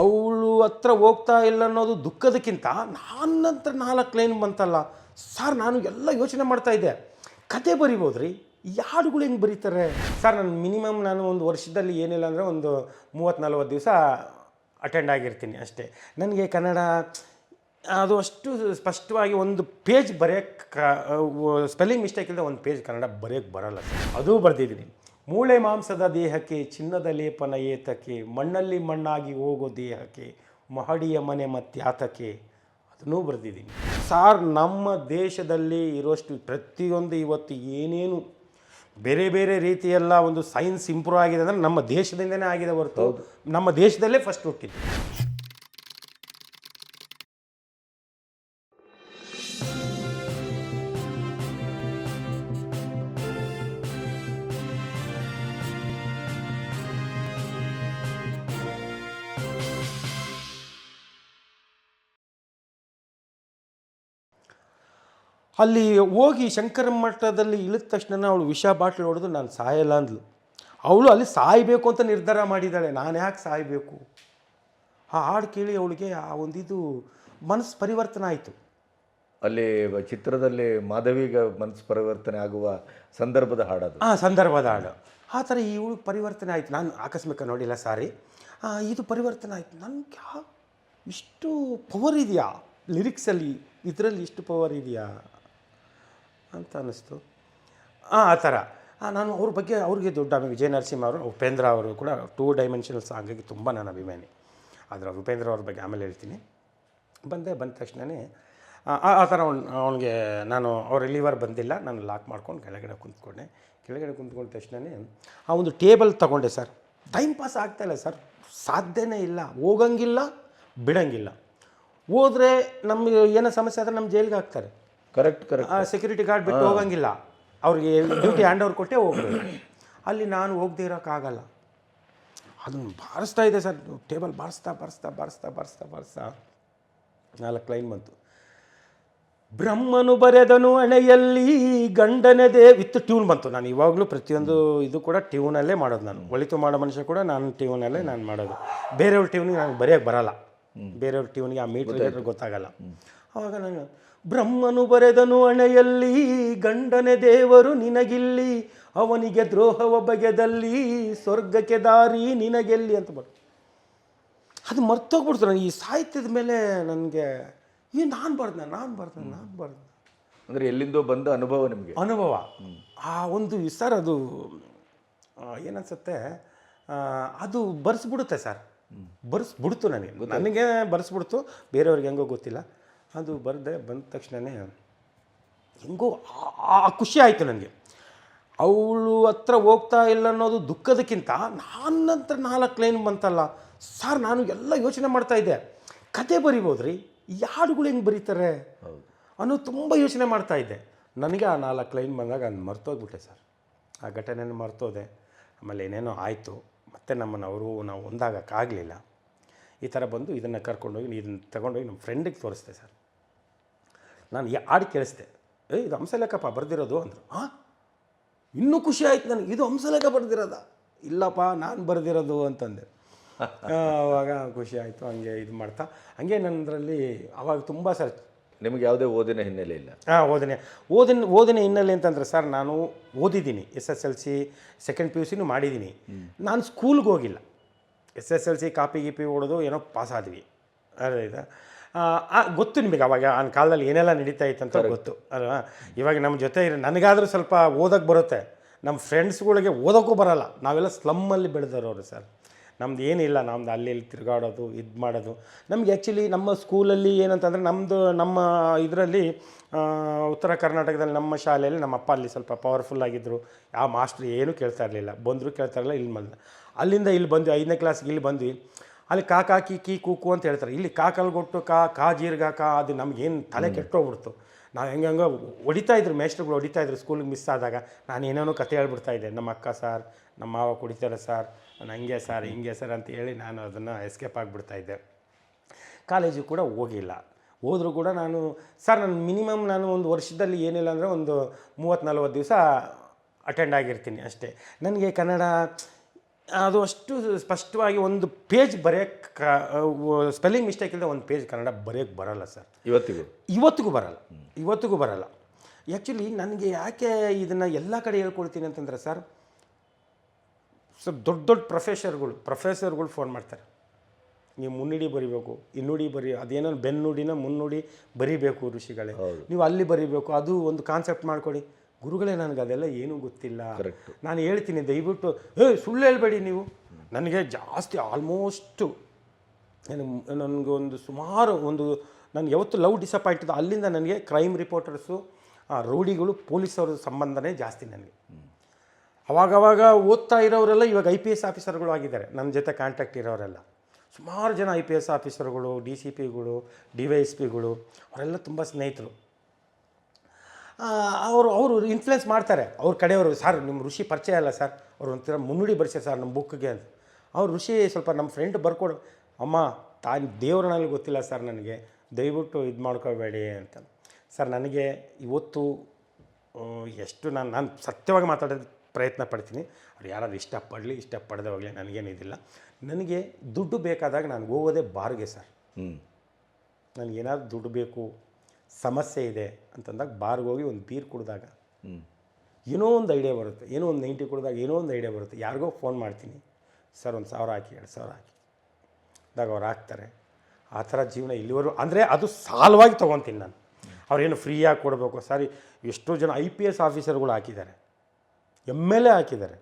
ಅವಳು ಹತ್ರ ಹೋಗ್ತಾ ಇಲ್ಲ ಅನ್ನೋದು ದುಃಖದಕ್ಕಿಂತ ನನ್ನ ನಾಲ್ಕು ಲೈನ್ ಬಂತಲ್ಲ, ಸರ್ ನಾನು ಎಲ್ಲ ಯೋಚನೆ ಮಾಡ್ತಾ ಇದ್ದೆ. ಕತೆ ಬರಿಬೋದ್ರಿ? ಯಾಡುಗಳು ಹೆಂಗೆ ಬರೀತಾರೆ? ಸರ್ ನಾನು ಮಿನಿಮಮ್ ನಾನು ಒಂದು ವರ್ಷದಲ್ಲಿ ಏನಿಲ್ಲ ಅಂದರೆ ಒಂದು ಮೂವತ್ತು ನಲ್ವತ್ತು ದಿವಸ ಅಟೆಂಡ್ ಆಗಿರ್ತೀನಿ ಅಷ್ಟೇ. ನನಗೆ ಕನ್ನಡ ಅದು ಅಷ್ಟು ಸ್ಪಷ್ಟವಾಗಿ ಒಂದು ಪೇಜ್ ಬರೆಯೋಕ್ಕೆ ಸ್ಪೆಲ್ಲಿಂಗ್ ಮಿಸ್ಟೇಕ್ ಇಲ್ಲದೆ ಒಂದು ಪೇಜ್ ಕನ್ನಡ ಬರೆಯೋಕ್ಕೆ ಬರೋಲ್ಲ ಅದೂ ಬರೆದಿದ್ದೀನಿ. ಮೂಳೆ ಮಾಂಸದ ದೇಹಕ್ಕೆ ಚಿನ್ನದ ಲೇಪನ ಏತಕ್ಕೆ ಮಣ್ಣಲ್ಲಿ ಮಣ್ಣಾಗಿ ಹೋಗೋ ದೇಹಕ್ಕೆ ಮಹಡಿಯ ಮನೆ ಮತ್ಯಾತಕ್ಕೆ ಅದನ್ನೂ ಬರೆದಿದ್ದೀನಿ. ಸಾರ್ ನಮ್ಮ ದೇಶದಲ್ಲಿ ಇರೋಷ್ಟು ಪ್ರತಿಯೊಂದು ಇವತ್ತು ಏನೇನು ಬೇರೆ ಬೇರೆ ರೀತಿಯೆಲ್ಲ ಒಂದು ಸೈನ್ಸ್ ಇಂಪ್ರೂವ್ ಆಗಿದೆ ಅಂದರೆ ನಮ್ಮ ದೇಶದಿಂದನೇ ಆಗಿದೆ ಹೊರತು ನಮ್ಮ ದೇಶದಲ್ಲೇ ಫಸ್ಟ್ ಹುಟ್ಟಿದ್ದು. ಅಲ್ಲಿ ಹೋಗಿ ಶಂಕರ ಮಠದಲ್ಲಿ ಇಳಿದ ತಕ್ಷಣ ಅವಳು ವಿಷ ಬಾಟ್ಲು ಹೊಡೆದು ನಾನು ಸಾಯಲ್ಲ ಅಂದ್ಲು. ಅವಳು ಅಲ್ಲಿ ಸಾಯಬೇಕು ಅಂತ ನಿರ್ಧಾರ ಮಾಡಿದ್ದಾಳೆ. ನಾನು ಯಾಕೆ ಸಾಯಬೇಕು? ಆ ಹಾಡು ಕೇಳಿ ಅವಳಿಗೆ ಆ ಒಂದಿದು ಮನಸ್ಸು ಪರಿವರ್ತನೆ ಆಯಿತು. ಅಲ್ಲಿ ಚಿತ್ರದಲ್ಲಿ ಮಾಧವಿಗ ಮನಸ್ಸು ಪರಿವರ್ತನೆ ಆಗುವ ಸಂದರ್ಭದ ಹಾಡದು ಆ ಸಂದರ್ಭದ ಹಾಡು. ಆ ಥರ ಇವಳು ಪರಿವರ್ತನೆ ಆಯಿತು. ನಾನು ಆಕಸ್ಮಿಕ ನೋಡಿಲ್ಲ ಸಾರಿ. ಇದು ಪರಿವರ್ತನೆ ಆಯಿತು. ನನಗೆ ಇಷ್ಟು ಪವರ್ ಇದೆಯಾ? ಲಿರಿಕ್ಸಲ್ಲಿ ಇದರಲ್ಲಿ ಇಷ್ಟು ಪವರ್ ಇದೆಯಾ? ಅಂತ ಅನ್ನಿಸ್ತು. ಹಾಂ ಆ ಥರ. ನಾನು ಅವ್ರ ಬಗ್ಗೆ ಅವ್ರಿಗೆ ದೊಡ್ಡ ವಿಜಯ ನರಸಿಂಹ ಅವರು, ಉಪೇಂದ್ರ ಅವರು ಕೂಡ ಟೂ ಡೈಮೆನ್ಷನಲ್ ಸಾಂಗಿಗೆ ತುಂಬ ನಾನು ಅಭಿಮಾನಿ. ಆದರೆ ಉಪೇಂದ್ರ ಅವ್ರ ಬಗ್ಗೆ ಆಮೇಲೆ ಹೇಳ್ತೀನಿ. ಬಂದೆ ಬಂದ ತಕ್ಷಣವೇ ಆ ಥರ ಅವ್ನು, ಅವನಿಗೆ ನಾನು, ಅವ್ರ ರಿಲೀವರ್ ಬಂದಿಲ್ಲ, ನಾನು ಲಾಕ್ ಮಾಡ್ಕೊಂಡು ಕೆಳಗಡೆ ಕುಂತ್ಕೊಂಡೆ. ಕೆಳಗಡೆ ಕುಂತ್ಕೊಂಡ ತಕ್ಷಣವೇ ಆ ಒಂದು ಟೇಬಲ್ ತೊಗೊಂಡೆ ಸರ್. ಟೈಮ್ ಪಾಸ್ ಆಗ್ತಾಯಿಲ್ಲ ಸರ್. ಸಾಧ್ಯನೇ ಇಲ್ಲ. ಹೋಗಂಗಿಲ್ಲ, ಬಿಡಂಗಿಲ್ಲ. ಹೋದರೆ ನಮಗೆ ಏನೋ ಸಮಸ್ಯೆ ಆದರೆ ನಮ್ಮ ಜೈಲಿಗೆ ಹಾಕ್ತಾರೆ. ಕರೆಕ್ಟ್ ಕರೆಕ್ಟ್ ಸೆಕ್ಯೂರಿಟಿ ಗಾರ್ಡ್ ಬಿಟ್ಟು ಹೋಗಂಗಿಲ್ಲ. ಅವ್ರಿಗೆ ಡ್ಯೂಟಿ ಹ್ಯಾಂಡ್ ಓವರ್ ಕೊಟ್ಟೇ ಹೋಗ್ಬೇಕು. ಅಲ್ಲಿ ನಾನು ಹೋಗದೆ ಇರೋಕ್ಕಾಗಲ್ಲ. ಅದನ್ನು ಬಾರಿಸ್ತಾ ಇದೆ ಸರ್. ಟೇಬಲ್ ಬಾರಿಸ್ತಾ ಬಾರಿಸ್ತಾ ಬಾರಿಸ್ತಾ ಬಾರಿಸ್ತಾ ಬಾರಿಸ್ತಾ. ನಾಲ್ಕು ಲೈನ್ ಬಂತು. ಬ್ರಹ್ಮನು ಬರೆದನು ಹಣೆಯಲ್ಲಿ ಗಂಡನದೇ ವಿತ್ ಟ್ಯೂನ್ ಬಂತು. ನಾನು ಇವಾಗಲೂ ಪ್ರತಿಯೊಂದು ಇದು ಕೂಡ ಟ್ಯೂನಲ್ಲೇ ಮಾಡೋದು ನಾನು. ಒಳಿತು ಮಾಡೋ ಮನುಷ್ಯ ಕೂಡ ನಾನು ಟ್ಯೂನಲ್ಲೇ ನಾನು ಮಾಡೋದು. ಬೇರೆಯವ್ರ ಟ್ಯೂನಿಗೆ ನಾನು ಬರೆಯೋಕ್ಕೆ ಬರಲ್ಲ. ಬೇರೆಯವ್ರ ಟ್ಯೂನಿಗೆ ಆ ಮೀಟರ್ ಗೊತ್ತಾಗಲ್ಲ. ಅವಾಗ ನಾನು ಬ್ರಹ್ಮನು ಬರೆದನು ಅಣೆಯಲ್ಲಿ ಗಂಡನೆ ದೇವರು ನಿನಗಿಲ್ಲಿ ಅವನಿಗೆ ದ್ರೋಹವ ಬಗೆದಲ್ಲಿ ಸ್ವರ್ಗಕ್ಕೆ ದಾರಿ ನಿನಗೆಲ್ಲಿ ಅಂತ ಬರ್ ಅದು ಮರ್ತೋಗ್ಬಿಡ್ತು ನನಗೆ ಈ ಸಾಹಿತ್ಯದ ಮೇಲೆ ನನಗೆ ಈ ನಾನು ಬರ್ದ ನಾನು ಬರ್ದ ನಾನು ಬರ್ದ ಅಂದರೆ ಎಲ್ಲಿಂದೋ ಬಂದ ಅನುಭವ ನಿಮಗೆ? ಅನುಭವ. ಆ ಒಂದು ಸರ್ ಅದು ಏನನ್ಸುತ್ತೆ ಅದು ಬರ್ಸ್ಬಿಡುತ್ತೆ ಸರ್. ಬರ್ಸ್ಬಿಡ್ತು ನನಗೆ. ನನಗೆ ಬರ್ಸ್ಬಿಡ್ತು ಬೇರೆಯವ್ರಿಗೆ ಹೆಂಗೋ ಗೊತ್ತಿಲ್ಲ. ಅದು ಬರದೆ ಬಂದ ತಕ್ಷಣವೇ ಹೆಂಗೋ ಆ- ಖುಷಿ ಆಯಿತು ನನಗೆ. ಅವಳು ಹತ್ರ ಹೋಗ್ತಾ ಇಲ್ಲ ಅನ್ನೋದು ದುಃಖದಕ್ಕಿಂತ ನನ್ನ ಹತ್ರ ನಾಲ್ಕು ಲೈನ್ ಬಂತಲ್ಲ, ಸರ್ ನಾನು ಎಲ್ಲ ಯೋಚನೆ ಮಾಡ್ತಾ ಇದ್ದೆ. ಕತೆ ಬರಿಬೋದ್ರಿ? ಯಾರುಗಳು ಹೆಂಗೆ ಬರೀತಾರೆ? ಅನ್ನೋದು ತುಂಬ ಯೋಚನೆ ಮಾಡ್ತಾ ಇದ್ದೆ. ನನಗೆ ಆ ನಾಲ್ಕು ಲೈನ್ ಬಂದಾಗ ನಾನು ಮರ್ತೋಗ್ಬಿಟ್ಟೆ ಸರ್. ಆ ಘಟನೆನ ಮರ್ತೋದೆ. ಆಮೇಲೆ ಏನೇನೋ ಆಯಿತು. ಮತ್ತೆ ನಮ್ಮನ್ನು ಅವರು ನಾವು ಒಂದಾಗಕ್ಕಾಗಲಿಲ್ಲ ಈ ಥರ ಬಂದು ಇದನ್ನು ಕರ್ಕೊಂಡೋಗಿ ಇದನ್ನು ತಗೊಂಡೋಗಿ ನಮ್ಮ ಫ್ರೆಂಡಿಗೆ ತೋರಿಸ್ದೆ ಸರ್. ನಾನು ಹಾಡು ಕೇಳಿಸ್ದೆ. ಏ ಇದು ಹಂಸಲೇಖಪ್ಪ ಬರೆದಿರೋದು ಅಂದರು. ಹಾಂ ಇನ್ನೂ ಖುಷಿ ಆಯ್ತು ನನಗೆ ಇದು ಹಂಸಲೇಖ ಬರೆದಿರೋದ? ಇಲ್ಲಪ್ಪ ನಾನು ಬರೆದಿರೋದು ಅಂತಂದೆ. ಆವಾಗ ಖುಷಿ ಆಯಿತು ಹಂಗೆ ಇದು ಮಾಡ್ತಾ. ಹಂಗೆ ನನ್ನದ್ರಲ್ಲಿ ಅವಾಗ ತುಂಬ ಸರ್ ನಿಮಗೆ ಯಾವುದೇ ಓದಿನ ಹಿನ್ನೆಲೆ ಇಲ್ಲ? ಹಾಂ ಓದಿನ. ಓದಿನ ಓದಿನ ಹಿನ್ನೆಲೆ ಅಂತಂದರೆ ಸರ್ ನಾನು ಓದಿದ್ದೀನಿ S S L C second P U ಸಿನೂ ಮಾಡಿದ್ದೀನಿ. ನಾನು ಸ್ಕೂಲ್ಗೆ ಹೋಗಿಲ್ಲ. S S L C copy ಗೀಪಿ ಹೊಡೆದು ಏನೋ ಪಾಸ್ ಆದ್ವಿ. ಅದೇ ಇದು ಆ, ಆ, ಗೊತ್ತು ನಿಮಗೆ ಅವಾಗ ಆ ಕಾಲದಲ್ಲಿ ಏನೆಲ್ಲ ನಡೀತಾ ಇತ್ತು ಅಂತ ಗೊತ್ತು ಅಲ್ವಾ? ಇವಾಗ ನಮ್ಮ ಜೊತೆ ಇರೋ ನನಗಾದರೂ ಸ್ವಲ್ಪ ಓದೋಕ್ಕೆ ಬರುತ್ತೆ. ನಮ್ಮ ಫ್ರೆಂಡ್ಸ್ಗಳಿಗೆ ಓದೋಕ್ಕೂ ಬರಲ್ಲ. ನಾವೆಲ್ಲ ಸ್ಲಮ್ಮಲ್ಲಿ ಬೆಳೆದಿರೋರು ಸರ್. ನಮ್ದು ಏನಿಲ್ಲ ನಮ್ದು ಅಲ್ಲಿ ಇಲ್ಲಿ ತಿರುಗಾಡೋದು ಇದು ಮಾಡೋದು. ನಮ್ಗೆ ಆ್ಯಕ್ಚುಲಿ ನಮ್ಮ ಸ್ಕೂಲಲ್ಲಿ ಏನಂತಂದರೆ ನಮ್ಮದು ನಮ್ಮ ಇದರಲ್ಲಿ ಉತ್ತರ ಕರ್ನಾಟಕದಲ್ಲಿ ನಮ್ಮ ಶಾಲೆಯಲ್ಲಿ ನಮ್ಮ ಅಪ್ಪ ಅಲ್ಲಿ ಸ್ವಲ್ಪ ಪವರ್ಫುಲ್ ಆಗಿದ್ದರು ಯಾವ ಮಾಸ್ಟ್ರು ಏನೂ ಕೇಳ್ತಾ ಇರಲಿಲ್ಲ. ಬಂದರೂ ಕೇಳ್ತಾ ಇರಲಿಲ್ಲ ಇಲ್ಲಿ ಬಂದ. ಅಲ್ಲಿಂದ ಇಲ್ಲಿ ಬಂದ್ವಿ ಐದನೇ ಕ್ಲಾಸ್ಗೆ ಇಲ್ಲಿ ಬಂದ್ವಿ. ಅಲ್ಲಿ ಕಾ ಕಾ ಕಿ ಕಿ ಕೂಕು ಅಂತ ಹೇಳ್ತಾರೆ. ಇಲ್ಲಿ ಕಾಕಲ್ಗೊಟ್ಟು ಕಾ ಕಾ ಜೀರ್ಗ ಕಾ ಅದು ನಮಗೇನು ತಲೆ ಕೆಟ್ಟೋಗ್ಬಿಡ್ತು. ನಾವು ಹೆಂಗೆ ಹಂಗೆ ಹೊಡಿತಾ ಇದ್ರು ಮೇಸ್ಟ್ರುಗಳು ಹೊಡಿತಾ ಇದ್ರು ಸ್ಕೂಲಿಗೆ ಮಿಸ್ ಆದಾಗ. ನಾನು ಏನೇನೋ ಕತೆ ಹೇಳ್ಬಿಡ್ತಾ ಇದ್ದೆ. ನಮ್ಮ ಅಕ್ಕ ಸಾರ್ ನಮ್ಮ ಮಾವ ಕುಡಿತಾರೆ ಸರ್ ನಾನು ಹಂಗೆ ಸರ್ ಹಿಂಗೆ ಸರ್ ಅಂತ ಹೇಳಿ ನಾನು ಅದನ್ನು ಎಸ್ಕೇಪ್ ಆಗಿಬಿಡ್ತಾಯಿದ್ದೆ ಕಾಲೇಜಿಗೆ ಕೂಡ ಹೋಗಿಲ್ಲ. ಹೋದರೂ ಕೂಡ ನಾನು ಸರ್ ನಾನು ಮಿನಿಮಮ್ ನಾನು ಒಂದು ವರ್ಷದಲ್ಲಿ ಏನಿಲ್ಲ ಅಂದರೆ ಒಂದು ಮೂವತ್ತು ನಲ್ವತ್ತು ದಿವಸ ಅಟೆಂಡ್ ಆಗಿರ್ತೀನಿ ಅಷ್ಟೇ. ನನಗೆ ಕನ್ನಡ ಅದು ಅಷ್ಟು ಸ್ಪಷ್ಟವಾಗಿ ಒಂದು ಪೇಜ್ ಬರೆಯೋಕ್ಕೆ ಸ್ಪೆಲ್ಲಿಂಗ್ ಮಿಸ್ಟೇಕ್ ಇಲ್ಲದೆ ಒಂದು ಪೇಜ್ ಕನ್ನಡ ಬರೆಯೋಕ್ಕೆ ಬರಲ್ಲ ಸರ್. ಇವತ್ತಿಗೂ? ಇವತ್ತಿಗೂ ಬರಲ್ಲ. ಇವತ್ತಿಗೂ ಬರಲ್ಲ. ಆ್ಯಕ್ಚುಲಿ ನನಗೆ ಯಾಕೆ ಇದನ್ನು ಎಲ್ಲ ಕಡೆ ಹೇಳ್ಕೊಳ್ತೀನಿ ಅಂತಂದರೆ ಸರ್ ಸೊ ದೊಡ್ಡ ದೊಡ್ಡ ಪ್ರೊಫೆಸರ್ಗಳು ಪ್ರೊಫೆಸರ್ಗಳು ಫೋನ್ ಮಾಡ್ತಾರೆ. ನೀವು ಮುನ್ನುಡಿ ಬರಿಬೇಕು ಇನ್ನುಡಿ ಬರಿ ಅದೇನೋ ಬೆನ್ನುಡಿನ ಮುನ್ನುಡಿ ಬರಿಬೇಕು ಋಷಿಗಳೇ. ನೀವು ಅಲ್ಲಿ ಬರಿಬೇಕು ಅದು ಒಂದು ಕಾನ್ಸೆಪ್ಟ್ ಮಾಡ್ಕೊಡಿ. ಗುರುಗಳೇ ನನಗೆ ಅದೆಲ್ಲ ಏನೂ ಗೊತ್ತಿಲ್ಲ. ನಾನು ಹೇಳ್ತೀನಿ ದಯವಿಟ್ಟು ಏ ಸುಳ್ಳು ಹೇಳ್ಬೇಡಿ ನೀವು. ನನಗೆ ಜಾಸ್ತಿ ಆಲ್ಮೋಸ್ಟು ನನಗೆ ಒಂದು ಸುಮಾರು ಒಂದು ನಾನು ಯಾವತ್ತು ಲವ್ ಡಿಸಪಾಯಿಂಟ್ ಅಲ್ಲಿಂದ ನನಗೆ ಕ್ರೈಮ್ ರಿಪೋರ್ಟರ್ಸು ರೌಡಿಗಳು ಪೊಲೀಸವ್ರ ಸಂಬಂಧನೇ ಜಾಸ್ತಿ ನನಗೆ. ಅವಾಗವಾಗ ಓದ್ತಾ ಇರೋರೆಲ್ಲ ಇವಾಗ ಐ ಪಿ ಎಸ್ ಆಫೀಸರ್ಗಳು ಆಗಿದ್ದಾರೆ. ನನ್ನ ಜೊತೆ ಕಾಂಟ್ಯಾಕ್ಟ್ ಇರೋರೆಲ್ಲ. ಸುಮಾರು ಜನ ಐ ಪಿ ಎಸ್ ಆಫೀಸರ್ಗಳು ಡಿ ಸಿ ಪಿಗಳು ಡಿ ವೈ ಎಸ್ ಪಿಗಳು ಅವರೆಲ್ಲ ತುಂಬ ಸ್ನೇಹಿತರು. ಅವರು ಅವರು ಇನ್ಫ್ಲುಯೆನ್ಸ್ ಮಾಡ್ತಾರೆ. ಅವ್ರ ಕಡೆಯವರು, ಸರ್ ನಿಮ್ಮ ಋಷಿ ಪರಿಚಯ ಅಲ್ಲ ಸರ್. ಅವ್ರು ಒಂಥರ ಮುನ್ನುಡಿ ಬರ್ಸಿ ಸರ್ ನಮ್ಮ ಬುಕ್ಗೆ ಅಂತ. ಅವ್ರು ಋಷಿ ಸ್ವಲ್ಪ ನಮ್ಮ ಫ್ರೆಂಡ್ ಬರ್ಕೊಡು. ಅಮ್ಮ ತಾನು ದೇವ್ರ ನನಗೆ ಗೊತ್ತಿಲ್ಲ ಸರ್ ನನಗೆ. ದಯವಿಟ್ಟು ಇದು ಮಾಡ್ಕೋಬೇಡಿ ಅಂತ. ಸರ್, ನನಗೆ ಇವತ್ತು ಎಷ್ಟು ನಾನು ನಾನು ಸತ್ಯವಾಗಿ ಮಾತಾಡೋದು ಪ್ರಯತ್ನ ಪಡ್ತೀನಿ. ಅವ್ರು ಯಾರಾದ್ರು ಇಷ್ಟಪಡಲಿ ಇಷ್ಟಪಡದೆ ಹೋಗಲಿ ನನಗೇನಿದಿಲ್ಲ ನನಗೆ ದುಡ್ಡು ಬೇಕಾದಾಗ ನಾನು ಹೋಗೋದೇ ಬಾರ್ಗೆ ಸರ್. ಹ್ಞೂ ನನಗೇನಾದ್ರು ದುಡ್ಡು ಬೇಕು ಸಮಸ್ಯೆ ಇದೆ ಅಂತಂದಾಗ ಬಾರ್ಗೆ ಹೋಗಿ ಒಂದು ಬೀರ್ ಕುಡಿದಾಗ ಹ್ಞೂ ಏನೋ ಒಂದು ಐಡಿಯಾ ಬರುತ್ತೆ ಏನೋ ಒಂದು ನೈಂಟಿ ಕುಡಿದಾಗ ಏನೋ ಒಂದು ಐಡಿಯಾ ಬರುತ್ತೆ. ಯಾರಿಗೋ ಫೋನ್ ಮಾಡ್ತೀನಿ. ಸರ್ ಒಂದು ಸಾವಿರ ಹಾಕಿ ಎರಡು ಸಾವಿರ ಹಾಕಿ. ಅಂದಾಗ ಅವ್ರು ಹಾಕ್ತಾರೆ. ಆ ಥರ ಜೀವನ ಇಲ್ಲಿವರೆಗೂ ಅಂದರೆ ಅದು ಸಾಲವಾಗಿ ತೊಗೊತೀನಿ ನಾನು. ಅವ್ರೇನು ಫ್ರೀಯಾಗಿ ಕೊಡಬೇಕು. ಸಾರಿ ಎಷ್ಟೋ ಜನ ಐ ಪಿ ಎಸ್ ಆಫೀಸರ್ಗಳು ಹಾಕಿದ್ದಾರೆ. ಎಂ ಎಲ್ ಎ ಹಾಕಿದ್ದಾರೆ.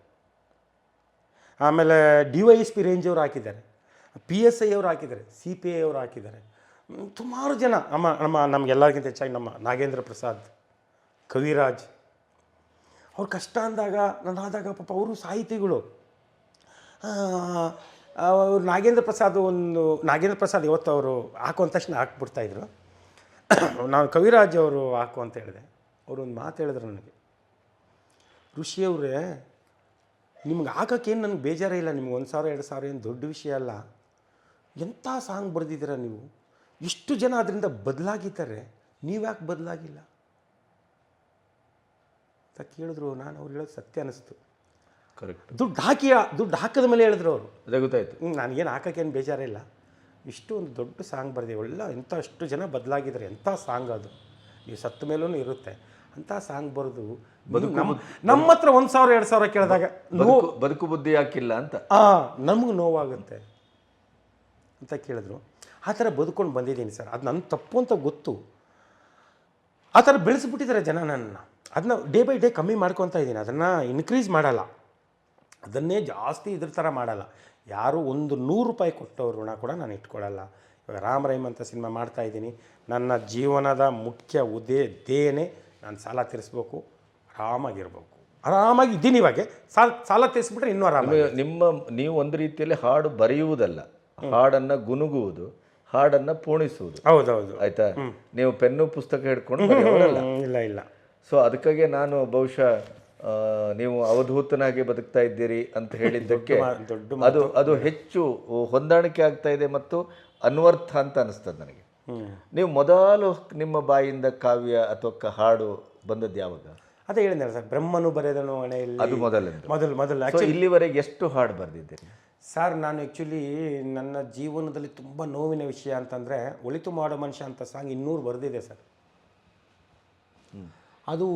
ಆಮೇಲೆ D Y S P range ಅವರು ಹಾಕಿದ್ದಾರೆ. ಪಿ ಎಸ್ ಐ ಅವರು ಹಾಕಿದ್ದಾರೆ. ಸಿ ಪಿ ಐ ಅವರು ಹಾಕಿದ್ದಾರೆ. ಸುಮಾರು ಜನ. ನಮ್ಮ ನಮ್ಮ, ನಮಗೆಲ್ಲರಿಗಿಂತ ಹೆಚ್ಚಾಗಿ ನಮ್ಮ ನಾಗೇಂದ್ರ ಪ್ರಸಾದ್, ಕವಿರಾಜ್. ಅವ್ರು ಕಷ್ಟ ಅಂದಾಗ ನಾನು ಪಾಪ ಅವರು ಸಾಹಿತಿಗಳು. ಅವರು ಅವ್ರು ನಾಗೇಂದ್ರ ಪ್ರಸಾದ್ ಒಂದು, ನಾಗೇಂದ್ರ ಪ್ರಸಾದ್ ಇವತ್ತು ಅವರು ಹಾಕು ಅಂದ ತಕ್ಷಣ ಹಾಕ್ಬಿಡ್ತಾಯಿದ್ರು ನಾನು ಕವಿರಾಜ್ ಅವರು ಹಾಕು ಅಂತ ಹೇಳಿದೆ. ಅವರು ಒಂದು ಮಾತು ಹೇಳಿದ್ರು ನನಗೆ. ಋಷಿಯವರೇ ನಿಮ್ಗೆ ಹಾಕೋಕ್ಕೇನು ನನಗೆ ಬೇಜಾರೇ ಇಲ್ಲ ನಿಮ್ಗೆ ಒಂದು ಸಾವಿರ ಎರಡು ಸಾವಿರ ಏನು ದೊಡ್ಡ ವಿಷಯ ಅಲ್ಲ. ಎಂಥ ಸಾಂಗ್ ಬರೆದಿದ್ದೀರ ನೀವು? ಇಷ್ಟು ಜನ ಅದರಿಂದ ಬದಲಾಗಿದ್ದಾರೆ. ನೀವ್ಯಾಕೆ ಬದಲಾಗಿಲ್ಲ? ಅಂತ ಕೇಳಿದ್ರು ನಾನು ಅವ್ರು ಹೇಳೋದು ಸತ್ಯ ಅನ್ನಿಸ್ತು ಕರೆಕ್ಟ್ ದುಡ್ಡು ಹಾಕಿ ದುಡ್ಡು ಹಾಕಿದ ಮೇಲೆ ಹೇಳಿದ್ರು ಅವರು. ಅದೇ ಗೊತ್ತಾಯ್ತು. ಹ್ಞೂ ನನಗೇನು ಹಾಕೋಕ್ಕೇನು ಬೇಜಾರಿಲ್ಲ ಇಷ್ಟು ಒಂದು ದೊಡ್ಡ ಸಾಂಗ್ ಬರೆದಿವೆ ಎಲ್ಲ ಎಂಥ ಅಷ್ಟು ಜನ ಬದಲಾಗಿದ್ದಾರೆ. ಎಂಥ ಸಾಂಗ್ ಅದು? ನೀವು ಸತ್ತ ಮೇಲೂ ಇರುತ್ತೆ. ಅಂಥ ಸಾಂಗ್ ಬರೆದು ನಮ್ಮ ನಮ್ಮ ಹತ್ರ ಒಂದು ಸಾವಿರ ಎರಡು ಸಾವಿರ ಕೇಳಿದಾಗ ಬದುಕು ಬುದ್ಧಿ ಹಾಕಿಲ್ಲ ಅಂತ. ಆ ನಮ್ಗೆ ನೋವಾಗುತ್ತೆ ಅಂತ ಕೇಳಿದ್ರು. ಆ ಥರ ಬದುಕೊಂಡು ಬಂದಿದ್ದೀನಿ ಸರ್. ಅದು ನನ್ನ ತಪ್ಪು ಅಂತ ಗೊತ್ತು. ಆ ಥರ ಬೆಳೆಸ್ಬಿಟ್ಟಿದ್ದಾರೆ ಜನ ನನ್ನ. ಅದನ್ನ ಡೇ ಬೈ ಡೇ ಕಮ್ಮಿ ಮಾಡ್ಕೊತಾ ಇದ್ದೀನಿ. ಅದನ್ನು ಇನ್ಕ್ರೀಸ್ ಮಾಡಲ್ಲ. ಅದನ್ನೇ ಜಾಸ್ತಿ ಇದ್ರ ಥರ ಮಾಡಲ್ಲ. ಯಾರು ಒಂದು ನೂರು ರೂಪಾಯಿ ಕೊಟ್ಟವ್ರ ಋಣ ಕೂಡ ನಾನು ಇಟ್ಕೊಳ್ಳಲ್ಲ. ಇವಾಗ ರಾಮ್ ರೈಮ್ ಅಂತ ಸಿನಿಮಾ ಮಾಡ್ತಾ ಇದ್ದೀನಿ. ನನ್ನ ಜೀವನದ ಮುಖ್ಯ ಉದ್ದೇ ಧ್ಯೇಯನೇ ನಾನು ಸಾಲ ತೀರಿಸ್ಬೇಕು ಆರಾಮಾಗಿರ್ಬೇಕು. ಆರಾಮಾಗಿ ಇದ್ದೀನಿ ಇವಾಗ. ಸಾಲ ಸಾಲ ತೀರಿಸ್ಬಿಟ್ರೆ ಇನ್ನೂ ಆರಾಮ ನಿಮ್ಮ ನೀವು ಒಂದು ರೀತಿಯಲ್ಲಿ ಹಾಡು ಬರೆಯುವುದಲ್ಲ. ಹಾಡನ್ನ ಗುನುಗುವುದು ಹಾಡನ್ನ ಪೂರ್ಣಿಸುವುದು ಹೌದೌದು. ಆಯ್ತಾ? ನೀವು ಪೆನ್ನು ಪುಸ್ತಕ ಹಿಡ್ಕೊಂಡು ಇಲ್ಲ ಇಲ್ಲ. ಸೊ ಅದಕ್ಕಾಗಿ ನಾನು ಬಹುಶಃ ನೀವು ಅವಧೂತನಾಗಿ ಬದುಕ್ತಾ ಇದ್ದೀರಿ ಅಂತ ಹೇಳಿದ್ದಕ್ಕೆ ಅದು ಅದು ಹೆಚ್ಚು ಹೊಂದಾಣಿಕೆ ಆಗ್ತಾ ಇದೆ ಮತ್ತು ಅನ್ವರ್ಥ ಅಂತ ಅನಿಸ್ತದೆ ನನಗೆ. ನೀವು ಮೊದಲು ನಿಮ್ಮ ಬಾಯಿಂದ ಕಾವ್ಯ ಅಥವಾ ಹಾಡು ಬಂದದ್ದು ಯಾವಾಗ? ಅದೇ ಹೇಳಿದ್ನಲ್ಲ ಸರ್ ಬ್ರಹ್ಮನು ಬರೆದನು ಹಣೆಯಲ್ಲಿ ಅದು ಮೊದಲೇ ಮೊದಲು. ಮೊದಲು ಆ್ಯಕ್ಚುಲಿ ಇಲ್ಲಿವರೆಗೆ ಎಷ್ಟು ಹಾಡು ಬರೆದಿದ್ದೀರಿ? ಸರ್ ನಾನು ಆ್ಯಕ್ಚುಲಿ ನನ್ನ ಜೀವನದಲ್ಲಿ ತುಂಬ ನೋವಿನ ವಿಷಯ ಅಂತಂದರೆ ಒಳಿತು ಮಾಡೋ ಮನುಷ್ಯ ಅಂತ ಸಾಂಗ್ ಇನ್ನೂರು ಬರೆದಿದೆ ಸರ್. ಅದು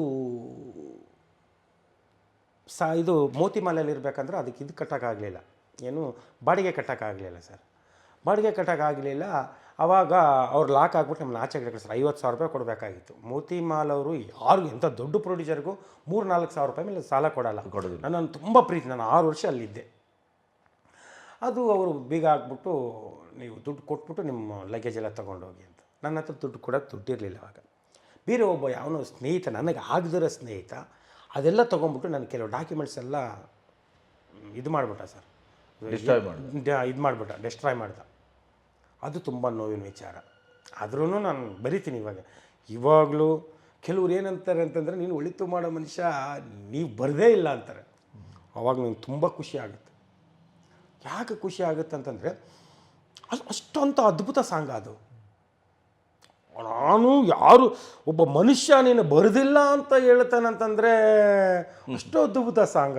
ಸಾ ಇದು ಮೋತಿಮಾಲೆಯಲ್ಲಿ ಇರಬೇಕಂದ್ರೆ ಅದಕ್ಕೆ ಇದು ಕಟ್ಟೋಕ್ಕಾಗಲಿಲ್ಲ. ಏನು ಬಾಡಿಗೆ ಕಟ್ಟೋಕ್ಕಾಗಲಿಲ್ಲ ಸರ್. ಬಾಡಿಗೆ ಕಟ್ಟೋಕ್ಕಾಗಲಿಲ್ಲ. ಆವಾಗ ಅವ್ರು ಲಾಕ್ ಆಗ್ಬಿಟ್ಟು ನಮ್ಮನ್ನ ಆಚೆ ಕಳಿಸ್ರು ಸರ್ ಐವತ್ತು ಸಾವಿರ ರೂಪಾಯಿ ಕೊಡಬೇಕಾಗಿತ್ತು. ಮೋತಿಮಾಲ್ ಅವರು ಯಾರು ಎಂಥ ದೊಡ್ಡ ಪ್ರೊಡ್ಯೂಸರ್ಗೂ ಮೂರು ನಾಲ್ಕು ಸಾವಿರ ರೂಪಾಯಿ ಮೇಲೆ ಸಾಲ ಕೊಡಲ್ಲ. ಕೊಡೋದು ನಾನು ತುಂಬ ಪ್ರೀತಿ ನಾನು ಆರು ವರ್ಷ ಅಲ್ಲಿದ್ದೆ. ಅದು ಅವರು ಬೀಗ ಹಾಕ್ಬಿಟ್ಟು ನೀವು ದುಡ್ಡು ಕೊಟ್ಬಿಟ್ಟು ನಿಮ್ಮ ಲಗೇಜ್ ಎಲ್ಲ ತೊಗೊಂಡೋಗಿ ಅಂತ. ನನ್ನ ಹತ್ರ ದುಡ್ಡು ಕೊಡೋಕ್ಕೆ ದುಡ್ಡಿರಲಿಲ್ಲ ಆವಾಗ ಬೇರೆ ಒಬ್ಬ ಯಾವನೋ ಸ್ನೇಹಿತ ನನಗೆ ಆಗದಿರೋ ಸ್ನೇಹಿತ ಅದೆಲ್ಲ ತೊಗೊಂಡ್ಬಿಟ್ಟು ನಾನು ಕೆಲವು ಡಾಕ್ಯುಮೆಂಟ್ಸ್ ಎಲ್ಲ ಇದು ಮಾಡಿಬಿಟ್ಟ ಸರ್. ಡಿಸ್ಟ್ರಾಯ್ ಮಾಡಿ ಇದು ಮಾಡಿಬಿಟ್ಟ ಡೆಸ್ಟ್ರಾಯ್ ಮಾಡ್ದ. ಅದು ತುಂಬ ನೋವಿನ ವಿಚಾರ. ಆದ್ರೂ ನಾನು ಬರಿತೀನಿ ಇವಾಗ. ಇವಾಗಲೂ ಕೆಲವ್ರು ಏನಂತಾರೆ ಅಂತಂದರೆ ನೀನು ಒಳಿತು ಮಾಡೋ ಮನುಷ್ಯ ನೀವು ಬರದೇ ಇಲ್ಲ ಅಂತಾರೆ. ಅವಾಗ ನಂಗೆ ತುಂಬ ಖುಷಿ ಆಗುತ್ತೆ. ಯಾಕೆ ಖುಷಿ ಆಗುತ್ತೆ ಅಂತಂದರೆ ಅದು ಅಷ್ಟೊಂಥ ಅದ್ಭುತ ಸಾಂಗ್ ಅದು. ನಾನು ಯಾರು ಒಬ್ಬ ಮನುಷ್ಯ ನೀನು ಬರೆದಿಲ್ಲ ಅಂತ ಹೇಳ್ತಾನಂತಂದರೆ ಅಷ್ಟು ಅದ್ಭುತ ಸಾಂಗ.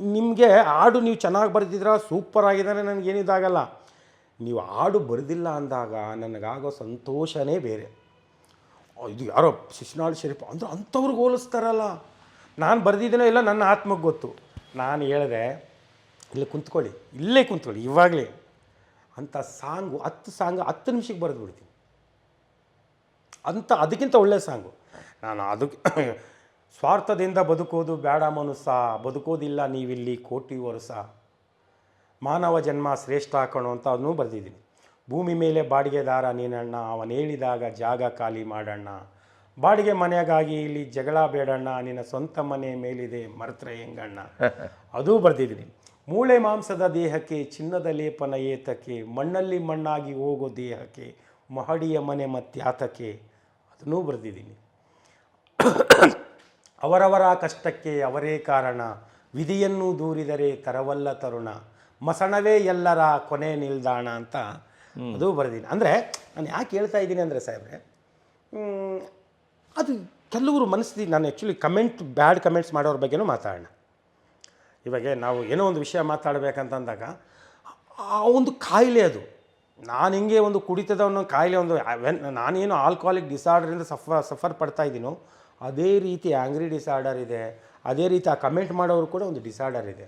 ನಿಮಗೆ ಹಾಡು ನೀವು ಚೆನ್ನಾಗಿ ಬರೆದಿದ್ರ ಸೂಪರ್ ಆಗಿದ್ದಾರೆ ನನಗೇನು ಇದಾಗಲ್ಲ ನೀವು ಹಾಡು ಬರೆದಿಲ್ಲ ಅಂದಾಗ ನನಗಾಗೋ ಸಂತೋಷನೇ ಬೇರೆ. ಇದು ಯಾರೋ ಶಿಶುನಾಳ್ ಶರೀಫ್, ಅಂದ್ರೆ ಅಂಥವ್ರಿಗೆ ಹೋಲಿಸ್ತಾರಲ್ಲ. ನಾನು ಬರೆದಿದ್ದೇನೋ ಇಲ್ಲ, ನನ್ನ ಆತ್ಮಕ್ಕೆ ಗೊತ್ತು. ನಾನು ಹೇಳಿದೆ, ಇಲ್ಲಿ ಕುಂತ್ಕೊಳ್ಳಿ, ಇಲ್ಲೇ ಕುಂತ್ಕೊಳ್ಳಿ, ಇವಾಗಲೇ. ಅಂಥ ಸಾಂಗು, ಹತ್ತು ಸಾಂಗ್, ಹತ್ತು ನಿಮಿಷಕ್ಕೆ ಬರೆದು ಬಿಡ್ತೀನಿ. ಅಂಥ ಅದಕ್ಕಿಂತ ಒಳ್ಳೆಯ ಸಾಂಗು. ನಾನು ಅದಕ್ಕೆ, ಸ್ವಾರ್ಥದಿಂದ ಬದುಕೋದು ಬೇಡ ಮನುಸ ಬದುಕೋದಿಲ್ಲ ನೀವಿಲ್ಲಿ ಕೋಟಿ ವರ್ಷ. ಮಾನವ ಜನ್ಮ ಶ್ರೇಷ್ಠ ಹಾಕೋಣ ಅಂತ ಅದನ್ನು ಬರೆದಿದ್ದೀನಿ. ಭೂಮಿ ಮೇಲೆ ಬಾಡಿಗೆದಾರ ನೀನಣ್ಣ ಅವನು ಹೇಳಿದಾಗ ಜಾಗ ಖಾಲಿ ಮಾಡಣ್ಣ. ಬಾಡಿಗೆ ಮನೆಗಾಗಿ ಇಲ್ಲಿ ಜಗಳ ಬೇಡಣ್ಣ ನಿನ್ನ ಸ್ವಂತ ಮನೆ ಮೇಲಿದೆ ಮರೆತ್ರೆ ಹೆಂಗಣ್ಣ. ಅದೂ ಬರೆದಿದ್ದೀನಿ. ಮೂಳೆ ಮಾಂಸದ ದೇಹಕ್ಕೆ ಚಿನ್ನದ ಲೇಪನ ಏತಕ್ಕೆ ಮಣ್ಣಲ್ಲಿ ಮಣ್ಣಾಗಿ ಹೋಗೋ ದೇಹಕ್ಕೆ ಮಹಡಿಯ ಮನೆ ಮತ್ಯಾತಕ್ಕೆ ಅದನ್ನೂ ಬರೆದಿದ್ದೀನಿ. ಅವರವರ ಕಷ್ಟಕ್ಕೆ ಅವರೇ ಕಾರಣ. ವಿಧಿಯನ್ನು ದೂರಿದರೆ ತರವಲ್ಲ ತರುಣ. ಮಸಣವೇ ಎಲ್ಲರ ಕೊನೆ ನಿಲ್ದಾಣ ಅಂತ ಅದು ಬರೆದಿನಿ. ಅಂದರೆ ನಾನು ಯಾಕೆ ಹೇಳ್ತಾ ಇದ್ದೀನಿ ಅಂದರೆ ಸಾಹೇಬ್ರೆ ಅದು ಕೆಲವರು ಮನಸ್ಥಿತಿ ನಾನು ಆ್ಯಕ್ಚುಲಿ ಕಮೆಂಟ್ ಬ್ಯಾಡ್ ಕಮೆಂಟ್ಸ್ ಮಾಡೋರ ಬಗ್ಗೆನೂ ಮಾತಾಡೋಣ. ಇವಾಗ ನಾವು ಏನೋ ಒಂದು ವಿಷಯ ಮಾತಾಡಬೇಕಂತಂದಾಗ, ಆ ಒಂದು ಕಾಯಿಲೆ ಅದು. ನಾನು ಹಿಂಗೆ ಒಂದು ಕುಡಿತದ ಒಂದು ಕಾಯಿಲೆ ಒಂದು ನಾನೇನು ಆಲ್ಕೋಹಾಲಿಕ್ ಡಿಸಾರ್ಡರಿಂದ ಸಫರ್ ಸಫರ್ ಪಡ್ತಾ ಇದ್ದೀನೋ, ಅದೇ ರೀತಿ ಆ್ಯಂಗ್ರಿ ಡಿಸಾರ್ಡರ್ ಇದೆ. ಅದೇ ರೀತಿ ಆ ಕಮೆಂಟ್ ಮಾಡೋರು ಕೂಡ ಒಂದು ಡಿಸಾರ್ಡರ್ ಇದೆ.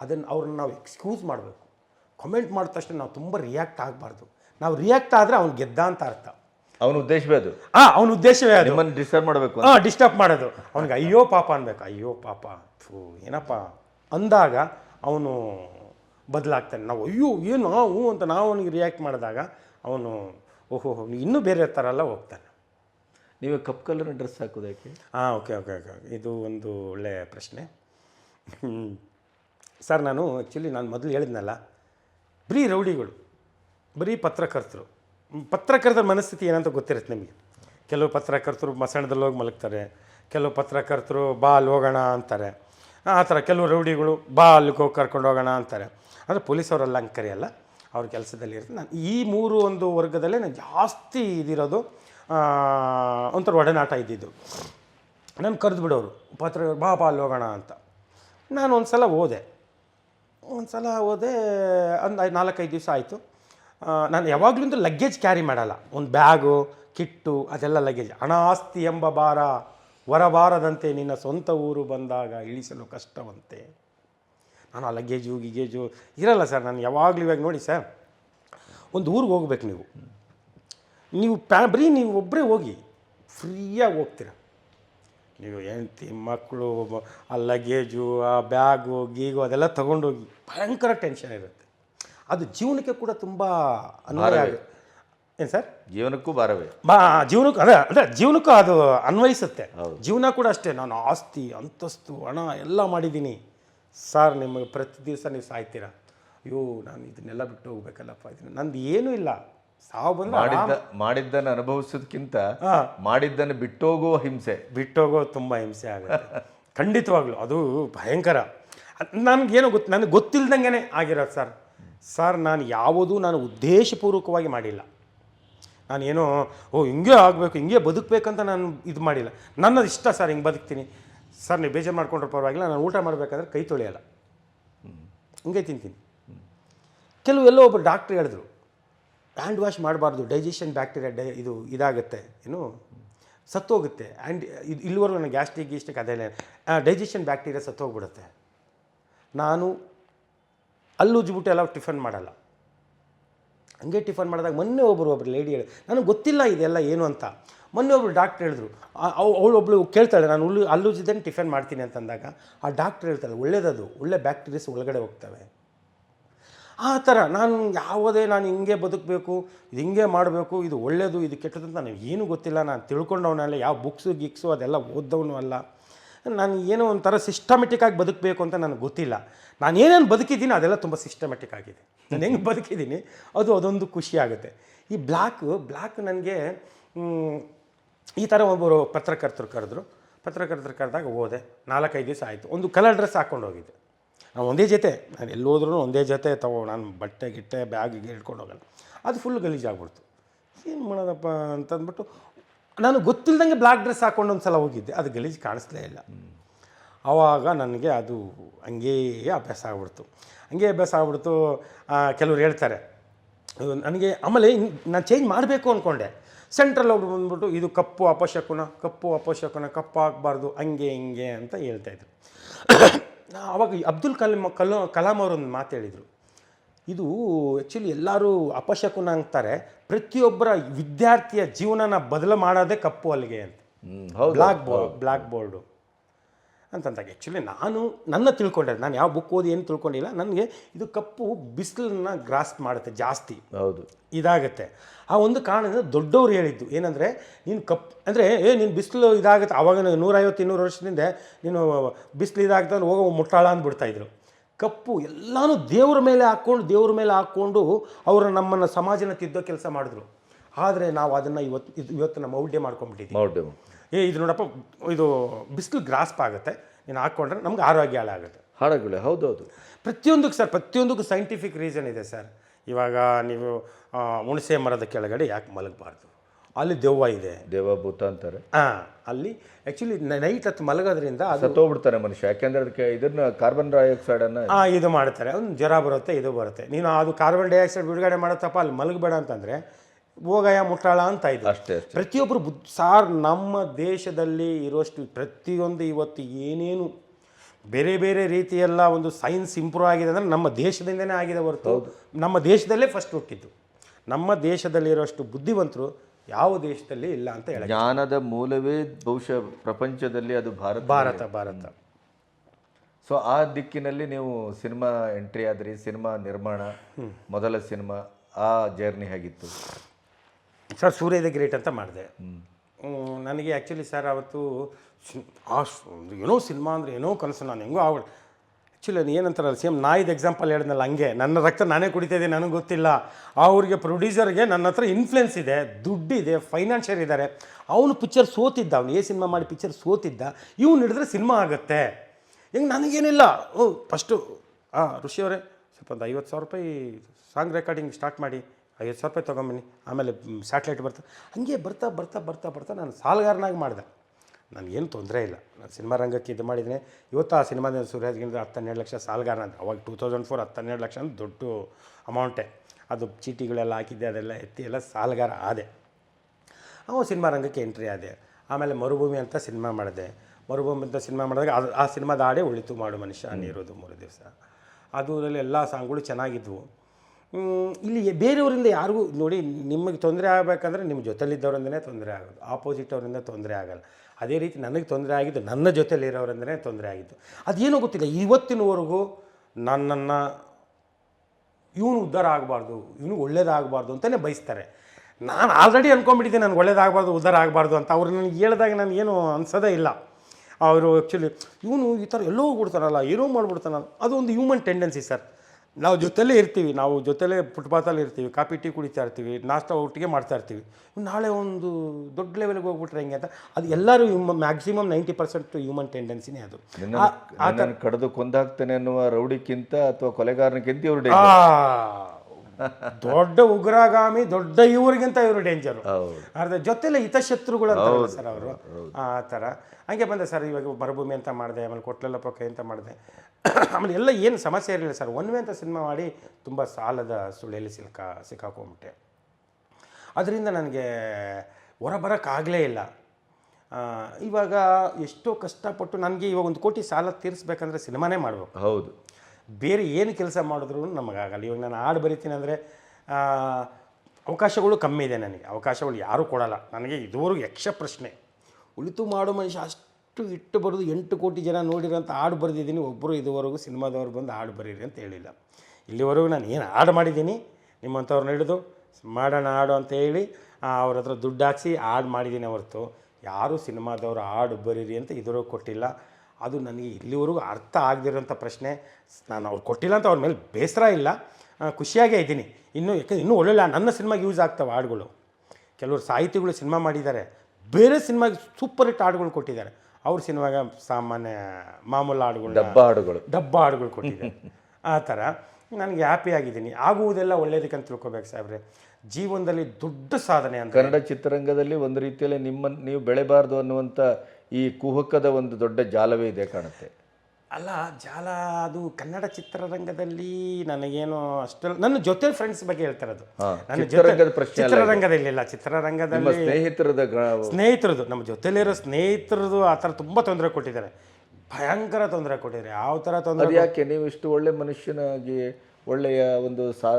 ಅದನ್ನು ಅವ್ರನ್ನ ನಾವು ಎಕ್ಸ್ಕ್ಯೂಸ್ ಮಾಡಬೇಕು. ಕಮೆಂಟ್ ಮಾಡಿದ ತಕ್ಷಣ ನಾವು ತುಂಬ ರಿಯಾಕ್ಟ್ ಆಗಬಾರ್ದು. ನಾವು ರಿಯಾಕ್ಟ್ ಆದರೆ ಅವ್ನು ಗೆದ್ದ ಅಂತ ಅರ್ಥ. ಅವನ ಉದ್ದೇಶವೇ ಅದು? ಹಾಂ ಅವನ ಉದ್ದೇಶವೇ ಅದು. ನಿಮ್ಮನ್ನು ಡಿಸ್ಟರ್ಬ್ ಮಾಡಬೇಕು ಹಾಂ ಡಿಸ್ಟರ್ಬ್ ಮಾಡೋದು. ಅವನಿಗೆ ಅಯ್ಯೋ ಪಾಪ ಅನ್ಬೇಕು. ಅಯ್ಯೋ ಪಾಪ. ಥೂ ಏನಪ್ಪ? ಅಂದಾಗ ಅವನು ಬದಲಾಗ್ತಾನೆ. ನಾವು ಅಯ್ಯೋ ಏನು ಹ್ಞೂ ಅಂತ ನಾವು ಅವನಿಗೆ ರಿಯಾಕ್ಟ್ ಮಾಡಿದಾಗ ಅವನು ಓಹೋ ಇನ್ನೂ ಬೇರೆ ಥರ ಎಲ್ಲ ಹೋಗ್ತಾನೆ. ನೀವು ಕಪ್ ಕಲರ್ ಡ್ರೆಸ್ ಹಾಕೋದಕ್ಕೆ ಹಾಂ ಓಕೆ ಓಕೆ ಓಕೆ ಇದು ಒಂದು ಒಳ್ಳೆಯ ಪ್ರಶ್ನೆ. ಸರ್, ನಾನು ಆ್ಯಕ್ಚುಲಿ ನಾನು ಮೊದಲು ಹೇಳಿದ್ನಲ್ಲ, ಬರೀ ರೌಡಿಗಳು, ಬರೀ ಪತ್ರಕರ್ತರು. ಪತ್ರಕರ್ತರ ಮನಸ್ಥಿತಿ ಏನಂತ ಗೊತ್ತಿರುತ್ತೆ ನಿಮಗೆ? ಕೆಲವು ಪತ್ರಕರ್ತರು ಮಸಣದಲ್ಲಿ ಹೋಗಿ ಮಲಗ್ತಾರೆ, ಕೆಲವು ಪತ್ರಕರ್ತರು ಬಾ ಅಲ್ಲಿ ಹೋಗೋಣ ಅಂತಾರೆ. ಆ ಥರ ಕೆಲವು ರೌಡಿಗಳು ಬಾ ಅಲ್ಲಿಗೆ ಹೋಗಿ ಕರ್ಕೊಂಡು ಹೋಗೋಣ ಅಂತಾರೆ. ಅಂದರೆ ಪೊಲೀಸವರೆಲ್ಲ ಹಂಗೆ ಅವ್ರ ಕೆಲಸದಲ್ಲಿ ಇರುತ್ತೆ ನಾನು ಈ ಮೂರು ಒಂದು ವರ್ಗದಲ್ಲೇ ನಾನು ಜಾಸ್ತಿ ಇದಿರೋದು ಒಂಥರ ಒಡನಾಟ ಇದ್ದಿದ್ದು. ನಾನು ಕರೆದು ಬಿಡೋರು, ಪತ್ರ, ಬಾ ಬಾ ಅಲ್ಲಿ ಹೋಗೋಣ ಅಂತ. ನಾನು ಒಂದು ಸಲ ಹೋದೆ. ಒಂದು ಸಲ ಹೋದೆ, ಒಂದು ನಾಲ್ಕೈದು ದಿವಸ ಆಯಿತು. ನಾನು ಯಾವಾಗಲೂ ಲಗ್ಗೇಜ್ ಕ್ಯಾರಿ ಮಾಡಲ್ಲ. ಒಂದು ಬ್ಯಾಗು ಕಿಟ್ಟು, ಅದೆಲ್ಲ ಲಗೇಜ್ ಹಣ ಆಸ್ತಿ ಎಂಬ ಭಾರ ಹೊರಬಾರದಂತೆ ನಿನ್ನ ಸ್ವಂತ ಊರು ಬಂದಾಗ ಇಳಿಸಲು ಕಷ್ಟವಂತೆ. ನಾನು ಆ ಲಗೇಜು ಗಿಗೇಜು ಇರಲ್ಲ ಸರ್, ನಾನು ಯಾವಾಗಲೂ ಇವಾಗ ನೋಡಿ ಸರ್, ಒಂದು ಊರಿಗೆ ಹೋಗ್ಬೇಕು ನೀವು. ನೀವು ಪ್ಯಾ, ಬರೀ ನೀವು ಒಬ್ಬರೇ ಹೋಗಿ ಫ್ರೀಯಾಗಿ ಹೋಗ್ತೀರ. ನೀವು ಹೆಂಡ್ತಿ ಮಕ್ಕಳು ಆ ಲಗೇಜು ಆ ಬ್ಯಾಗು ಗೀಗು ಅದೆಲ್ಲ ತೊಗೊಂಡೋಗಿ ಭಯಂಕರ ಟೆನ್ಷನ್ ಇರುತ್ತೆ. ಅದು ಜೀವನಕ್ಕೆ ಕೂಡ ತುಂಬ ಅನ್ವಯ ಆಗುತ್ತೆ. ಏನು ಸರ್? ಜೀವನಕ್ಕೂ ಭಾರವೇ. ಬಾ ಜೀವನಕ್ಕೂ ಅದೇ ಅಂದರೆ ಜೀವನಕ್ಕೂ ಅದು ಅನ್ವಯಿಸುತ್ತೆ. ಜೀವನ ಕೂಡ ಅಷ್ಟೇ. ನಾನು ಆಸ್ತಿ ಅಂತಸ್ತು ಹಣ ಎಲ್ಲ ಮಾಡಿದ್ದೀನಿ. ಸರ್ ನಿಮಗೆ ಪ್ರತಿ ದಿವಸ ನೀವು ಸಾಯ್ತೀರಾ? ಅಯ್ಯೋ ನಾನು ಇದನ್ನೆಲ್ಲ ಬಿಟ್ಟು ಹೋಗ್ಬೇಕಲ್ಲಪ್ಪ. ಇದನ್ನು ನಂದು ಏನೂ ಇಲ್ಲ. ಸಾವು ಬಂದ್ರೆ ಮಾಡಿದ್ದ ಮಾಡಿದ್ದನ್ನು ಅನುಭವಿಸೋದಕ್ಕಿಂತ ಹಾಂ. ಮಾಡಿದ್ದನ್ನು ಬಿಟ್ಟೋಗೋ ಹಿಂಸೆ. ಬಿಟ್ಟೋಗೋ ತುಂಬ ಹಿಂಸೆ ಆಗುತ್ತೆ. ಖಂಡಿತವಾಗ್ಲೂ ಅದು ಭಯಂಕರ. ನನಗೇನು ನನಗೇನೋ ಗೊತ್ತು ನನಗೆ ಗೊತ್ತಿಲ್ದಂಗೆ ಆಗಿರೋದು ಸರ್. ಸರ್ ನಾನು ಯಾವುದೂ ನಾನು ಉದ್ದೇಶಪೂರ್ವಕವಾಗಿ ಮಾಡಿಲ್ಲ. ನಾನೇನೋ ಓ ಹಿಂಗೆ ಆಗಬೇಕು ಹಿಂಗೆ ಬದುಕಬೇಕಂತ ನಾನು ಇದು ಮಾಡಿಲ್ಲ. ನನ್ನದು ಇಷ್ಟ ಸರ್ ಹಿಂಗೆ ಬದುಕ್ತೀನಿ. ಸರ್ ನೀವು ಬೇಜಾರು ಮಾಡ್ಕೊಂಡ್ರೆ ಪರವಾಗಿಲ್ಲ ನಾನು ಊಟ ಮಾಡಬೇಕಾದ್ರೆ ಕೈ ತೊಳೆಯಲ್ಲ. ಹಿಂಗೆ ತಿಂತೀನಿ. ಕೆಲವು ಎಲ್ಲೋ ಒಬ್ಬರು ಡಾಕ್ಟ್ರ್ ಹೇಳಿದ್ರು. ಹ್ಯಾಂಡ್ ವಾಶ್ ಮಾಡಬಾರ್ದು, ಡೈಜೆಷನ್ ಬ್ಯಾಕ್ಟೀರಿಯಾ ಡೈ ಇದು ಇದಾಗುತ್ತೆ, ಏನು? ಸತ್ತೋಗುತ್ತೆ. ಆ್ಯಂಡ್ ಇದು ಇಲ್ಲಿವರೆಗೂ ನನಗೆ ಗ್ಯಾಸ್ಟ್ರಿಕ್ ಗೀಸ್ಟಿಕ್ ಅದೇ ಡೈಜೆಷನ್ ಬ್ಯಾಕ್ಟೀರಿಯಾ ಸತ್ತೋಗ್ಬಿಡುತ್ತೆ. ನಾನು ಅಲ್ಲಿ ಉಜ್ಬಿಟ್ಟು ಎಲ್ಲ ಟಿಫನ್ ಮಾಡಲ್ಲ. ಹಂಗೆ ಟಿಫನ್ ಮಾಡಿದಾಗ ಮೊನ್ನೆ ಒಬ್ಬರು ಒಬ್ಬರು ಲೇಡಿ ಹೇಳಿ, ನನಗೆ ಗೊತ್ತಿಲ್ಲ ಇದೆಲ್ಲ ಏನು ಅಂತ. ಮೊನ್ನೆ ಒಬ್ಬರು ಡಾಕ್ಟ್ರ್ ಹೇಳಿದ್ರು ಅವಳೊಬ್ಳು ಕೇಳ್ತಾಳೆ, ನಾನು ಉಳ್ಳು ಅಲ್ಲುಜ್ಜಿದ್ದೇನೆ ಟಿಫನ್ ಮಾಡ್ತೀನಿ ಅಂತಂದಾಗ ಆ ಡಾಕ್ಟ್ರ್ ಹೇಳ್ತಾಳೆ, ಒಳ್ಳೇದದು, ಒಳ್ಳೆ ಬ್ಯಾಕ್ಟೀರಿಯಾಸ್ ಒಳಗಡೆ ಹೋಗ್ತವೆ. ಆ ಥರ ನಾನು ಯಾವುದೇ ನಾನು ಹಿಂಗೆ ಬದುಕಬೇಕು, ಇದು ಹಿಂಗೆ ಮಾಡಬೇಕು, ಇದು ಒಳ್ಳೆಯದು ಇದು ಕೆಟ್ಟದ್ದು ಅಂತ ನನಗೆ ಏನೂ ಗೊತ್ತಿಲ್ಲ. ನಾನು ತಿಳ್ಕೊಂಡವನಲ್ಲ ಯಾವ ಬುಕ್ಸು, ಗಿಕ್ಸು ಅದೆಲ್ಲ ಓದ್ದವನು ಅಲ್ಲ. ನಾನು ಏನೋ ಒಂಥರ ಸಿಸ್ಟಮೆಟಿಕ್ಕಾಗಿ ಬದುಕಬೇಕು ಅಂತ ನನಗೆ ಗೊತ್ತಿಲ್ಲ. ನಾನು ಏನೇನು ಬದುಕಿದ್ದೀನಿ ಅದೆಲ್ಲ ತುಂಬ ಸಿಸ್ಟಮೆಟಿಕ್ ಆಗಿದೆ. ನಾನು ಹೆಂಗೆ ಬದುಕಿದ್ದೀನಿ ಅದು ಅದೊಂದು ಖುಷಿ ಆಗುತ್ತೆ. ಈ ಬ್ಲ್ಯಾಕು ಬ್ಲ್ಯಾಕ್ ನನಗೆ ಈ ಥರ ಒಬ್ಬರು ಪತ್ರಕರ್ತರು ಕರೆದ್ರು. ಪತ್ರಕರ್ತರು ಕರೆದಾಗ ಹೋದೆ. ನಾಲ್ಕೈದು ದಿವಸ ಆಯಿತು. ಒಂದು ಕಲರ್ ಡ್ರೆಸ್ ಹಾಕ್ಕೊಂಡು ಹೋಗಿದ್ದೆ. ನಾನು ಒಂದೇ ಜೊತೆ, ನಾನು ಎಲ್ಲೋದ್ರೂ ಒಂದೇ ಜೊತೆ ತಗೋ, ನಾನು ಬಟ್ಟೆ, ಗಿಟ್ಟೆ ಬ್ಯಾಗ್ ಹಿಡ್ಕೊಂಡು ಹೋಗಲ್ಲ. ಅದು ಫುಲ್ ಗಲೀಜಾಗ್ಬಿಡ್ತು. ಏನು ಮಾಡೋದಪ್ಪ ಅಂತಂದ್ಬಿಟ್ಟು, ನಾನು ಗೊತ್ತಿಲ್ದಂಗೆ ಬ್ಲ್ಯಾಕ್ ಡ್ರೆಸ್ ಹಾಕ್ಕೊಂಡು ಒಂದು ಸಲ ಹೋಗಿದ್ದೆ. ಅದು ಗಲೀಜು ಕಾಣಿಸ್ಲೇ ಇಲ್ಲ. ಆವಾಗ ನನಗೆ ಅದು ಹಂಗೇ ಅಭ್ಯಾಸ ಆಗ್ಬಿಡ್ತು. ಹಂಗೆ ಅಭ್ಯಾಸ ಆಗ್ಬಿಡ್ತು. ಕೆಲವ್ರು ಹೇಳ್ತಾರೆ ನನಗೆ ಆಮೇಲೆ ನಾನು ಚೇಂಜ್ ಮಾಡಬೇಕು ಅಂದ್ಕೊಂಡೆ ಸೆಂಟ್ರಲ್ ಒಬ್ರು ಬಂದ್ಬಿಟ್ಟು, ಇದು ಕಪ್ಪು, ಅಪಶಕುನ ಕಪ್ಪು ಅಪಶಕುನ ಕಪ್ಪು ಹಾಕ್ಬಾರ್ದು ಹಂಗೆ, ಹಿಂಗೆ, ಅಂತ ಹೇಳ್ತಾಯಿದ್ರು ಆವಾಗ ಅಬ್ದುಲ್ ಕಲಾಂ ಕಲ ಕಲಾಂ ಅವರೊಂದು ಮಾತು ಹೇಳಿದರು. ಇದು ಆ್ಯಕ್ಚುಲಿ ಎಲ್ಲರೂ ಅಪಶಕುನ ಅಂತಾರೆ. ಪ್ರತಿಯೊಬ್ಬರ ವಿದ್ಯಾರ್ಥಿಯ ಜೀವನನ ಬದಲು ಮಾಡೋದೇ ಕಪ್ಪು ಅಲ್ಲಿಗೆ ಅಂತ. ಬ್ಲ್ಯಾಕ್ ಬೋರ್ಡ್ ಬ್ಲ್ಯಾಕ್ ಬೋರ್ಡು ಅಂತಂದಾಗ ಆ್ಯಕ್ಚುಲಿ ನಾನು ನನ್ನ ತಿಳ್ಕೊಂಡೆ ನಾನು ಯಾವ ಬುಕ್ ಓದಿ ಏನು ತಿಳ್ಕೊಂಡಿಲ್ಲ ನನಗೆ ಇದು ಕಪ್ಪು ಬಿಸಿಲನ್ನ ಗ್ರಾಸ್ ಮಾಡುತ್ತೆ ಜಾಸ್ತಿ. ಹೌದು. ಇದಾಗುತ್ತೆ. ಆ ಒಂದು ಕಾರಣದಿಂದ ದೊಡ್ಡವ್ರು ಹೇಳಿದ್ದು ಏನಂದರೆ ನೀನು ಕಪ್ ಅಂದರೆ ಏ ನೀನು ಬಿಸಿಲು ಇದಾಗುತ್ತೆ ಆವಾಗ ನೂರೈವತ್ತು ಇನ್ನೂರು ವರ್ಷದಿಂದ ನೀನು ಬಿಸಿಲು ಇದಾಗುತ್ತೆ ಹೋಗೋ ಮುಟ್ಟಾಳ ಅಂದ್ಬಿಡ್ತಾಯಿದ್ರು ಕಪ್ಪು ಎಲ್ಲನೂ ದೇವ್ರ ಮೇಲೆ ಹಾಕ್ಕೊಂಡು ದೇವ್ರ ಮೇಲೆ ಹಾಕ್ಕೊಂಡು ಅವರು ನಮ್ಮನ್ನು ಸಮಾಜನ ತಿದ್ದೋ ಕೆಲಸ ಮಾಡಿದ್ರು. ಆದರೆ ನಾವು ಅದನ್ನು ಇವತ್ತು ಇದು ಇವತ್ತು ನಮ್ಮ ಔಡ್ಯ ಮಾಡ್ಕೊಂಡ್ಬಿಟ್ಟಿದ್ದೀವಿ. ಮೌಢ್ಯ ಏ ಇದು ನೋಡಪ್ಪ ಇದು ಬಿಸಿಲು ಗ್ರಾಸ್ಪ್ ಆಗುತ್ತೆ. ನೀನು ಹಾಕ್ಕೊಂಡ್ರೆ ನಮ್ಗೆ ಆರೋಗ್ಯ ಹಾಳಾಗುತ್ತೆ ಹೌದು ಹೌದೌದು. ಪ್ರತಿಯೊಂದಕ್ಕೆ ಸರ್ ಪ್ರತಿಯೊಂದಕ್ಕೂ ಸೈಂಟಿಫಿಕ್ ರೀಸನ್ ಇದೆ ಸರ್. ಇವಾಗ ನೀವು ಹುಣಸೆ ಮರದ ಕೆಳಗಡೆ ಯಾಕೆ ಮಲಗಬಾರ್ದು? ಅಲ್ಲಿ ದೆವ್ವ ಇದೆ. ದೇವಭೂತ ಅಂತಾರೆ. ಹಾಂ ಅಲ್ಲಿ ಆ್ಯಕ್ಚುಲಿ ನೈಟ್ ಹತ್ತು ಮಲಗೋದ್ರಿಂದ ಅದು ತೋಗ್ಬಿಡ್ತಾರೆ ಮನುಷ್ಯ. ಯಾಕೆಂದ್ರೆ ಅದಕ್ಕೆ ಇದನ್ನ ಕಾರ್ಬನ್ ಡೈಆಕ್ಸೈಡನ್ನು ಹಾಂ ಇದು ಮಾಡ್ತಾರೆ. ಒಂದು ಜ್ವರ ಬರುತ್ತೆ ಇದು ಬರುತ್ತೆ. ನೀನು ಅದು ಕಾರ್ಬನ್ ಡೈಆಕ್ಸೈಡ್ ಬಿಡುಗಡೆ ಮಾಡತ್ತಪ್ಪ ಅಲ್ಲಿ ಮಲಗಬೇಡ ಅಂತಂದರೆ ಹೋಗಯ ಮುಟ್ಟಾಳ ಅಂತ ಇದೆ. ಅಷ್ಟೇ ಅಷ್ಟೇ. ಪ್ರತಿಯೊಬ್ಬರು ಸಾರ್ ನಮ್ಮ ದೇಶದಲ್ಲಿ ಇರೋಷ್ಟು ಪ್ರತಿಯೊಂದು ಇವತ್ತು ಏನೇನು ಬೇರೆ ಬೇರೆ ರೀತಿಯೆಲ್ಲ ಒಂದು ಸೈನ್ಸ್ ಇಂಪ್ರೂವ್ ಆಗಿದೆ ಅಂದರೆ ನಮ್ಮ ದೇಶದಿಂದನೇ ಆಗಿದೆ ಹೊರತು ನಮ್ಮ ದೇಶದಲ್ಲೇ ಫಸ್ಟ್ ಹುಟ್ಟಿದ್ದು. ನಮ್ಮ ದೇಶದಲ್ಲಿರೋಷ್ಟು ಬುದ್ಧಿವಂತರು ಯಾವ ದೇಶದಲ್ಲಿ ಇಲ್ಲ ಅಂತ ಹೇಳ ಜ್ಞಾನದ ಮೂಲವೇ ಬಹುಶಃ ಪ್ರಪಂಚದಲ್ಲಿ ಅದು ಭಾರತ ಭಾರತ ಭಾರತ. ಸೊ ಆ ದಿಕ್ಕಿನಲ್ಲಿ ನೀವು ಸಿನಿಮಾ ಎಂಟ್ರಿ ಆದ್ರಿ ಸಿನಿಮಾ ನಿರ್ಮಾಣ ಮೊದಲ ಸಿನಿಮಾ ಆ ಜರ್ನಿ ಹೇಗಿತ್ತು? ಸರ್ ಸೂರ್ಯ ದ ಗ್ರೇಟ್ ಅಂತ ಮಾಡಿದೆ. ನನಗೆ ಆ್ಯಕ್ಚುಲಿ ಸರ್ ಅವತ್ತು ಆ ಏನೋ ಸಿನಿಮಾ ಅಂದರೆ ಏನೋ ಕನಸು ನಾನು ಹೆಂಗೋ ಆಗ ಆ್ಯಕ್ಚುಲಿ ಅದು ಏನಂತಾರಲ್ಲ ಸೇಮ್ ಇದು ಎಕ್ಸಾಂಪಲ್ ಹೇಳಿದ್ನಲ್ಲ ಹಂಗೆ. ನನ್ನ ರಕ್ತ ನಾನೇ ಕುಡಿತಾಯಿದ್ದೆ ನನಗೆ ಗೊತ್ತಿಲ್ಲ. ಅವ್ರಿಗೆ ಪ್ರೊಡ್ಯೂಸರ್ಗೆ ನನ್ನ ಹತ್ರ ಇನ್ಫ್ಲುಯೆನ್ಸ್ ಇದೆ ದುಡ್ಡಿದೆ ಫೈನಾನ್ಷಿಯರ್ ಇದ್ದಾರೆ. ಅವನು ಪಿಕ್ಚರ್ ಸೋತಿದ್ದ ಅವನು ಏ ಸಿನಿಮಾ ಮಾಡಿ ಪಿಕ್ಚರ್ ಸೋತಿದ್ದ ಇವ್ನು ಹಿಡಿದ್ರೆ ಸಿನಿಮಾ ಆಗುತ್ತೆ. ಹೆಂಗೆ ನನಗೇನಿಲ್ಲ. ಓ ಫಸ್ಟು ಹಾಂ ಋಷಿಯವರೇ ಸ್ವಲ್ಪ ಒಂದು ಐವತ್ತು ಸಾವಿರ ರೂಪಾಯಿ ಸಾಂಗ್ ರೆಕಾರ್ಡಿಂಗ್ ಸ್ಟಾರ್ಟ್ ಮಾಡಿ. ಐವತ್ತು ಸಾವಿರ ರೂಪಾಯಿ ತೊಗೊಂಬನ್ನಿ. ಆಮೇಲೆ ಸ್ಯಾಟ್ಲೈಟ್ ಬರ್ತಾ, ಹಂಗೆ ಬರ್ತಾ ಬರ್ತಾ ಬರ್ತಾ ಬರ್ತಾ ನಾನು ಸಾಲಗಾರನಾಗಿ ಮಾಡಿದೆ. ನನಗೇನು ತೊಂದರೆ ಇಲ್ಲ. ನಾನು ಸಿನಿಮಾ ರಂಗಕ್ಕೆ ಇದು ಮಾಡಿದ್ದೀನಿ ಇವತ್ತು ಆ ಸಿನಿಮಾದ ಸೂರ್ಯಗಿಂದ ಹತ್ತನ್ನೆರಡು ಲಕ್ಷ ಸಾಲಗಾರ ಅಂತ ಅವಾಗ ಟೂ ತೌಸಂಡ್ ಫೋರ್ ಹತ್ತನ್ನೆರಡು ಲಕ್ಷ ಅಂದ್ರೆ ದೊಡ್ಡ ಅಮೌಂಟೇ. ಅದು ಚೀಟಿಗಳೆಲ್ಲ ಹಾಕಿದ್ದೆ, ಅದೆಲ್ಲ ಎತ್ತಿ ಎಲ್ಲ ಸಾಲಗಾರ ಆದೆ. ಅವು ಸಿನಿಮಾ ರಂಗಕ್ಕೆ ಎಂಟ್ರಿ ಆದೆ. ಆಮೇಲೆ ಮರುಭೂಮಿ ಅಂತ ಸಿನಿಮಾ ಮಾಡಿದೆ. ಮರುಭೂಮಿ ಅಂತ ಸಿನಿಮಾ ಮಾಡಿದಾಗ ಅದು, ಆ ಸಿನಿಮಾದ ಹಾಡೇ ಉಳಿತು ಮಾಡು ಮನುಷ್ಯ ನೀರೋದು ಮೂರು ದಿವಸ. ಅದರಲ್ಲಿ ಎಲ್ಲ ಸಾಂಗ್ಗಳು ಚೆನ್ನಾಗಿದ್ವು. ಇಲ್ಲಿ ಬೇರೆಯವರಿಂದ ಯಾರಿಗೂ ನೋಡಿ, ನಿಮಗೆ ತೊಂದರೆ ಆಗಬೇಕಂದ್ರೆ ನಿಮ್ಮ ಜೊತೆಲಿದ್ದವರಿಂದನೇ ತೊಂದರೆ ಆಗೋದು. ಆಪೋಸಿಟ್ ಅವರಿಂದ ತೊಂದರೆ ಆಗಲ್ಲ. ಅದೇ ರೀತಿ ನನಗೆ ತೊಂದರೆ ಆಗಿದ್ದು ನನ್ನ ಜೊತೆಲಿರೋರಿಂದನೇ ತೊಂದರೆ ಆಗಿತ್ತು ಅದೇನೋ ಗೊತ್ತಿಲ್ಲ. ಇವತ್ತಿನವರೆಗೂ ನನ್ನನ್ನು ಇವನು ಉದ್ಧಾರ ಆಗಬಾರ್ದು, ಇವನು ಒಳ್ಳೇದಾಗಬಾರ್ದು ಅಂತಲೇ ಬಯಸ್ತಾರೆ. ನಾನು ಆಲ್ರೆಡಿ ಅಂದ್ಕೊಂಡ್ಬಿಟ್ಟಿದ್ದೆ ನನಗೆ ಒಳ್ಳೇದಾಗಬಾರ್ದು, ಉದ್ಧಾರ ಆಗಬಾರ್ದು ಅಂತ. ಅವ್ರು ನನಗೆ ಹೇಳಿದಾಗ ನನಗೇನು ಅನ್ಸೋದೇ ಇಲ್ಲ. ಅವರು ಆ್ಯಕ್ಚುಲಿ ಇವನು ಈ ಥರ ಎಲ್ಲೋ ಹೋಗ್ಬಿಡ್ತಾನಲ್ಲ, ಏನೋ ಮಾಡಿಬಿಡ್ತಾನಲ್ಲ. ಅದು ಒಂದು ಹ್ಯೂಮನ್ ಟೆಂಡೆನ್ಸಿ ಸರ್. ನಾವು ಜೊತೆಲೇ ಇರ್ತೀವಿ ನಾವು ಜೊತೆಲೇ ಫುಟ್ಪಾತಲ್ಲಿ ಇರ್ತೀವಿ ಕಾಫಿ ಟೀ ಕುಡಿತಾ ಇರ್ತೀವಿ ನಾಷ್ಟ ಒಟ್ಟಿಗೆ ಮಾಡ್ತಾ ಇರ್ತೀವಿ. ನಾಳೆ ಒಂದು ದೊಡ್ಡ ಲೆವೆಲ್ಗೆ ಹೋಗ್ಬಿಟ್ರೆ ಹೆಂಗೆ ಅಂತ ಅದು ಎಲ್ಲರೂ ಮ್ಯಾಕ್ಸಿಮಮ್ ನೈಂಟಿ ಪರ್ಸೆಂಟ್ ಹ್ಯೂಮನ್ ಟೆಂಡೆನ್ಸಿನೇ ಅದು. ಕೊಂದಾಗ್ತಾನೆ ಕಡಿದು ಕೊಂದಾಕ್ತೇನೆ ಅನ್ನುವ ರೌಡಿಕ್ಕಿಂತ ಅಥವಾ ಕೊಲೆಗಾರನಿಗಿಂತ ಇವರು ದೊಡ್ಡ ಉಗ್ರಗಾಮಿ ದೊಡ್ಡ ಇವರಿಗಿಂತ ಇವರು ಡೇಂಜರು. ಅರ್ಧ ಜೊತೆಲೆ ಹಿತಶತ್ರುಗಳು ಅಂತ ಸರ್ ಅವರು. ಆ ಥರ. ಹಂಗೆ ಬಂದೆ ಸರ್ ಇವಾಗ ಮರುಭೂಮಿ ಅಂತ ಮಾಡಿದೆ ಆಮೇಲೆ ಕೊಟ್ಲೆಲ್ಲ ಪೊಕ್ಕೆ ಅಂತ ಮಾಡಿದೆ. ಆಮೇಲೆ ಎಲ್ಲ ಏನು ಸಮಸ್ಯೆ ಇರಲಿಲ್ಲ ಸರ್. ಒನ್ವೇ ಅಂತ ಸಿನಿಮಾ ಮಾಡಿ ತುಂಬ ಸಾಲದ ಸುಳಿಯಲ್ಲಿ ಸಿಲ್ಕ ಸಿಕ್ಕಾಕೊಂಬಿಟ್ಟೆ. ಅದರಿಂದ ನನಗೆ ಹೊರಬರೋಕ್ಕಾಗಲೇ ಇಲ್ಲ. ಇವಾಗ ಎಷ್ಟೋ ಕಷ್ಟಪಟ್ಟು ನನಗೆ ಇವಾಗ ಒಂದು ಕೋಟಿ ಸಾಲ ತೀರಿಸ್ಬೇಕಂದ್ರೆ ಸಿನಿಮಾನೇ ಮಾಡಬೇಕು. ಹೌದು. ಬೇರೆ ಏನು ಕೆಲಸ ಮಾಡಿದ್ರು ನಮಗಾಗಲ್ಲ. ಇವಾಗ ನಾನು ಹಾಡು ಬರಿತೀನಿ ಅಂದರೆ ಅವಕಾಶಗಳು ಕಮ್ಮಿ ಇದೆ ನನಗೆ. ಅವಕಾಶಗಳು ಯಾರೂ ಕೊಡಲ್ಲ. ನನಗೆ ಇದುವರೆಗೂ ಯಕ್ಷ ಪ್ರಶ್ನೆ. ಉಳಿತು ಮಾಡೋ ಮನುಷ್ಯ, ಅಷ್ಟು ಇಟ್ಟು ಬರೋದು ಎಂಟು ಕೋಟಿ ಜನ ನೋಡಿರೋಂಥ ಹಾಡು ಬರೆದಿದ್ದೀನಿ. ಒಬ್ಬರು ಇದುವರೆಗೂ ಸಿನಿಮಾದವರು ಬಂದು ಹಾಡು ಬರೀರಿ ಅಂತ ಹೇಳಿಲ್ಲ. ಇಲ್ಲಿವರೆಗೂ ನಾನು ಏನು ಹಾಡು ಮಾಡಿದ್ದೀನಿ? ನಿಮ್ಮಂಥವ್ರನ್ನ ಹಿಡಿದು ಮಾಡೋಣ ಹಾಡು ಅಂತ ಹೇಳಿ ಅವ್ರ ಹತ್ರ ದುಡ್ಡು ಹಾಕಿಸಿ ಹಾಡು ಮಾಡಿದ್ದೀನಿ ಹೊರತು. ಯಾರೂ ಸಿನಿಮಾದವರು ಹಾಡು ಬರೀರಿ ಅಂತ ಇದುವರೆಗೂ ಕೊಟ್ಟಿಲ್ಲ. ಅದು ನನಗೆ ಇಲ್ಲಿವರೆಗೂ ಅರ್ಥ ಆಗದಿರೋಂಥ ಪ್ರಶ್ನೆ. ನಾನು ಅವ್ರು ಕೊಟ್ಟಿಲ್ಲ ಅಂತ ಅವ್ರ ಮೇಲೆ ಬೇಸರ ಇಲ್ಲ. ಖುಷಿಯಾಗೇ ಇದ್ದೀನಿ. ಇನ್ನೂ ಯಾಕೆ ಇನ್ನೂ ಒಳ್ಳೊಳ್ಳೆ ನನ್ನ ಸಿನಿಮಾಗೆ ಯೂಸ್ ಆಗ್ತವೆ ಹಾಡುಗಳು. ಕೆಲವರು ಸಾಹಿತಿಗಳು ಸಿನಿಮಾ ಮಾಡಿದ್ದಾರೆ. ಬೇರೆ ಸಿನಿಮಾಗೆ ಸೂಪರ್ ಹಿಟ್ ಹಾಡುಗಳು ಕೊಟ್ಟಿದ್ದಾರೆ. ಅವ್ರ ಸಿನಿಮಾಗ ಸಾಮಾನ್ಯ ಮಾಮೂಲು ಹಾಡುಗಳು ಡಬ್ಬ ಹಾಡುಗಳು. ಡಬ್ಬ ಹಾಡುಗಳು ಕೊಟ್ಟಿದ್ದಾರೆ. ಆ ಥರ ನನಗೆ ಹ್ಯಾಪಿ ಆಗಿದ್ದೀನಿ. ಆಗುವುದೆಲ್ಲ ಒಳ್ಳೇದಕ್ಕೆ ಅಂತ ತಿಳ್ಕೊಬೇಕು ಸಾಹೇಬ್ರೆ. ಜೀವನದಲ್ಲಿ ದೊಡ್ಡ ಸಾಧನೆ ಅಂತ ಕನ್ನಡ ಚಿತ್ರರಂಗದಲ್ಲಿ ಒಂದು ರೀತಿಯಲ್ಲಿ ನಿಮ್ಮನ್ನು ನೀವು ಬೆಳೆಬಾರ್ದು ಅನ್ನುವಂಥ ಈ ಕುಹಕದ ಒಂದು ದೊಡ್ಡ ಜಾಲವೇ ಇದೆ ಕಾಣುತ್ತೆ. ಅಲ್ಲ ಜಾಲ ಅದು ಕನ್ನಡ ಚಿತ್ರರಂಗದಲ್ಲಿ ನನಗೇನು ಅಷ್ಟು ನನ್ನ ಜೊತೆ ಫ್ರೆಂಡ್ಸ್ ಬಗ್ಗೆ ಹೇಳ್ತಾರೆ ಅದು. ನನ್ನ ಚಿತ್ರರಂಗದ ಪ್ರಶ್ನೆ ಚಿತ್ರರಂಗದಲ್ಲಿ ಇಲ್ಲ ಚಿತ್ರರಂಗದಲ್ಲಿ ಸ್ನೇಹಿತರದ ಸ್ನೇಹಿತರದು ನಮ್ಮ ಜೊತೆಲಿರೋ ಸ್ನೇಹಿತರದು ಆ ಥರ ತುಂಬ ತೊಂದರೆ ಕೊಟ್ಟಿದ್ದಾರೆ. ಭಯಂಕರ ತೊಂದರೆ ಕೊಟ್ಟಿದ್ದಾರೆ. ಯಾವ ಥರ ತೊಂದರೆ ಯಾಕೆ ನೀವು ಇಷ್ಟು ಒಳ್ಳೆ ಮನುಷ್ಯನಾಗಿ ಒಳ್ಳೆಯ ಒಂದು ಸಾ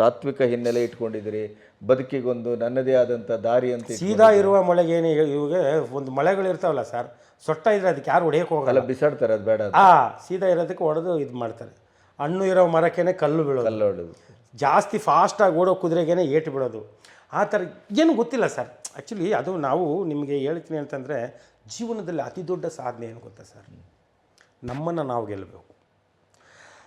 ತಾತ್ವಿಕ ಹಿನ್ನೆಲೆ ಇಟ್ಕೊಂಡಿದ್ದೀರಿ. ಬದುಕಿಗೊಂದು ನನ್ನದೇ ಆದಂಥ ದಾರಿ ಅಂತ ಸೀದಾ ಇರುವ ಮಳೆಗೆ ಏನು ಇವಾಗ ಒಂದು ಮಳೆಗಳು ಇರ್ತಾವಲ್ಲ ಸರ್ ಸೊಟ್ಟ ಇದ್ರೆ ಅದಕ್ಕೆ ಯಾರು ಹೊಡೆಯಕ್ಕೆ ಹೋಗಲ್ಲ. ಬಿಸಾಡ್ತಾರೆ ಅದು ಬೇಡ ಆ ಸೀದಾ ಇರೋದಕ್ಕೆ ಹೊಡೆದು ಇದು ಮಾಡ್ತಾರೆ. ಹಣ್ಣು ಇರೋ ಮರಕ್ಕೇನೆ ಕಲ್ಲು ಬೀಳೋದು. ಕಲ್ಲೋಡು ಜಾಸ್ತಿ ಫಾಸ್ಟಾಗಿ ಓಡೋ ಕುದುರೆಗೇನೆ ಏಟು ಬಿಡೋದು. ಆ ಥರ ಏನು ಗೊತ್ತಿಲ್ಲ ಸರ್. ಆ್ಯಕ್ಚುಲಿ ಅದು ನಾವು ನಿಮಗೆ ಹೇಳ್ತೀನಿ ಅಂತಂದರೆ ಜೀವನದಲ್ಲಿ ಅತಿ ದೊಡ್ಡ ಸಾಧನೆ ಏನು ಗೊತ್ತಾ ಸರ್? ನಮ್ಮನ್ನು ನಾವು ಗೆಲ್ಲಬೇಕು.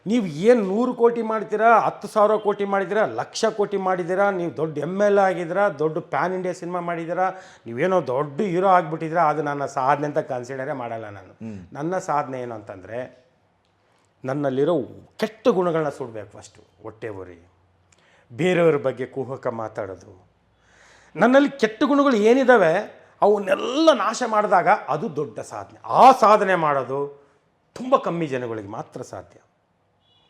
ನೀವು ಏನು ನೂರು ಕೋಟಿ ಮಾಡ್ತೀರಾ ಹತ್ತು ಸಾವಿರ ಕೋಟಿ ಮಾಡಿದ್ದೀರಾ ಲಕ್ಷ ಕೋಟಿ ಮಾಡಿದ್ದೀರಾ ನೀವು ದೊಡ್ಡ ಎಂ ಎಲ್ ಎ ಆಗಿದ್ದೀರಾ ದೊಡ್ಡ ಪ್ಯಾನ್ ಇಂಡಿಯಾ ಸಿನಿಮಾ ಮಾಡಿದ್ದೀರಾ ನೀವೇನೋ ದೊಡ್ಡ ಹೀರೋ ಆಗಿಬಿಟ್ಟಿದ್ದೀರಾ ಅದು ನನ್ನ ಸಾಧನೆ ಅಂತ ಕನ್ಸಿಡರೇ ಮಾಡಲ್ಲ ನಾನು. ನನ್ನ ಸಾಧನೆ ಏನು ಅಂತಂದರೆ ನನ್ನಲ್ಲಿರೋ ಕೆಟ್ಟ ಗುಣಗಳನ್ನ ಸುಡಬೇಕು ಫಸ್ಟು ಹೊಟ್ಟೆ ಉರಿ. ಬೇರೆಯವ್ರ ಬಗ್ಗೆ ಕುಹಕ ಮಾತಾಡೋದು. ನನ್ನಲ್ಲಿ ಕೆಟ್ಟ ಗುಣಗಳು ಏನಿದ್ದಾವೆ ಅವನ್ನೆಲ್ಲ ನಾಶ ಮಾಡಿದಾಗ ಅದು ದೊಡ್ಡ ಸಾಧನೆ. ಆ ಸಾಧನೆ ಮಾಡೋದು ತುಂಬ ಕಮ್ಮಿ ಜನಗಳಿಗೆ ಮಾತ್ರ ಸಾಧ್ಯ.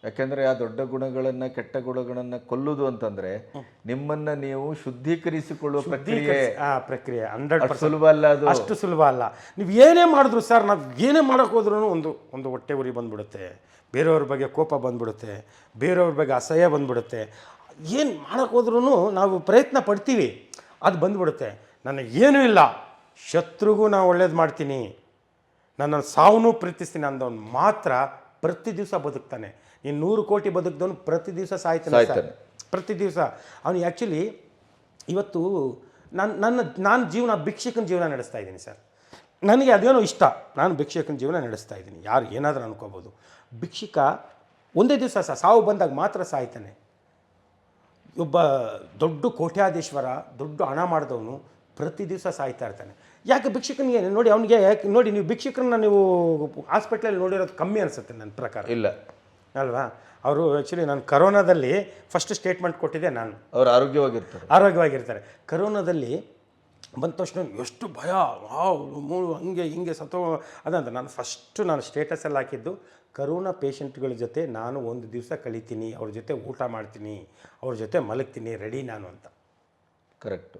ಯಾಕಂದ್ರೆ ಆ ದೊಡ್ಡ ಗುಣಗಳನ್ನ ಕೆಟ್ಟ ಗುಣಗಳನ್ನ ಕೊಲ್ಲುದು ಅಂತಂದ್ರೆ ನಿಮ್ಮನ್ನ ನೀವು ಶುದ್ಧೀಕರಿಸಿಕೊಳ್ಳುವ ಪ್ರಕ್ರಿಯೆ. ಆ ಪ್ರಕ್ರಿಯೆ ಹಂಡ್ರೆಡ್ ಸುಲಭ ಅಲ್ಲ ಅದು. ಅಷ್ಟು ಸುಲಭ ಅಲ್ಲ. ನೀವು ಏನೇ ಮಾಡಿದ್ರು ಸರ್ ನಾವು ಏನೇ ಮಾಡೋಕೆ ಹೋದ್ರೂ ಒಂದು ಒಂದು ಹೊಟ್ಟೆ ಉರಿ ಬಂದ್ಬಿಡುತ್ತೆ. ಬೇರೆಯವ್ರ ಬಗ್ಗೆ ಕೋಪ ಬಂದ್ಬಿಡುತ್ತೆ. ಬೇರೆಯವ್ರ ಬಗ್ಗೆ ಅಸಹ್ಯ ಬಂದ್ಬಿಡುತ್ತೆ. ಏನು ಮಾಡೋಕೆ ಹೋದ್ರೂ ನಾವು ಪ್ರಯತ್ನ ಪಡ್ತೀವಿ. ಅದು ಬಂದ್ಬಿಡುತ್ತೆ. ನನಗೆ ಏನೂ ಇಲ್ಲ. ಶತ್ರುಗೂ ನಾನು ಒಳ್ಳೇದು ಮಾಡ್ತೀನಿ. ನನ್ನ ಸಾವನ್ನೂ ಪ್ರೀತಿಸ್ತೀನಿ ಅಂದವನು ಮಾತ್ರ ಪ್ರತಿ ದಿವಸ ಬದುಕ್ತಾನೆ. ನೀನು ನೂರು ಕೋಟಿ ಬದುಕಿದವನು ಪ್ರತಿ ದಿವಸ ಸಾಯ್ತಾನೆ ಸರ್. ಪ್ರತಿ ದಿವಸ. ಅವನು ಆ್ಯಕ್ಚುಲಿ ಇವತ್ತು ನನ್ನ ನನ್ನ ನಾನು ಜೀವನ ಭಿಕ್ಷಕನ ಜೀವನ ನಡೆಸ್ತಾ ಇದ್ದೀನಿ ಸರ್. ನನಗೆ ಅದೇನೋ ಇಷ್ಟ. ನಾನು ಭಿಕ್ಷಕನ ಜೀವನ ನಡೆಸ್ತಾ ಇದ್ದೀನಿ. ಯಾರು ಏನಾದರೂ ಅನ್ಕೋಬೋದು. ಭಿಕ್ಷಕ ಒಂದೇ ದಿವಸ ಸಹ ಸಾವು ಬಂದಾಗ ಮಾತ್ರ ಸಾಯ್ತಾನೆ. ಒಬ್ಬ ದೊಡ್ಡ ಕೋಟ್ಯಾಧೀಶ್ವರ ದೊಡ್ಡ ಹಣ ಮಾಡಿದವನು ಪ್ರತಿ ದಿವಸ ಸಾಯ್ತಾ ಇರ್ತಾನೆ. ಯಾಕೆ ಭಿಕ್ಷಕನಿಗೆ? ನೋಡಿ ಅವನಿಗೆ ಯಾಕೆ ನೋಡಿ ನೀವು ಭಿಕ್ಷಕರನ್ನ ನೀವು ಹಾಸ್ಪಿಟ್ಲಲ್ಲಿ ನೋಡಿರೋದು ಕಮ್ಮಿ ಅನಿಸುತ್ತೆ ನನ್ನ ಪ್ರಕಾರ. ಇಲ್ಲ. ಅಲ್ವಾ? ಅವರು ಆ್ಯಕ್ಚುಲಿ ನಾನು ಕರೋನಾದಲ್ಲಿ ಫಸ್ಟ್ ಸ್ಟೇಟ್ಮೆಂಟ್ ಕೊಟ್ಟಿದ್ದೆ ನಾನು. ಅವ್ರು ಆರೋಗ್ಯವಾಗಿರ್ತಾರೆ. ಆರೋಗ್ಯವಾಗಿರ್ತಾರೆ. ಕರೋನಾದಲ್ಲಿ ಬಂದ ತಕ್ಷಣ ಎಷ್ಟು ಭಯ ಮೂಳು ಹಂಗೆ ಹಿಂಗೆ ಸತೋ ಅದಂತ. ನಾನು ಫಸ್ಟು ನಾನು ಸ್ಟೇಟಸಲ್ಲಿ ಹಾಕಿದ್ದು ಕರೋನಾ ಪೇಷಂಟ್ಗಳ ಜೊತೆ ನಾನು ಒಂದು ದಿವಸ ಕಳಿತೀನಿ ಅವ್ರ ಜೊತೆ ಊಟ ಮಾಡ್ತೀನಿ ಅವ್ರ ಜೊತೆ ಮಲಗ್ತೀನಿ ರೆಡಿ ನಾನು ಅಂತ. ಕರೆಕ್ಟು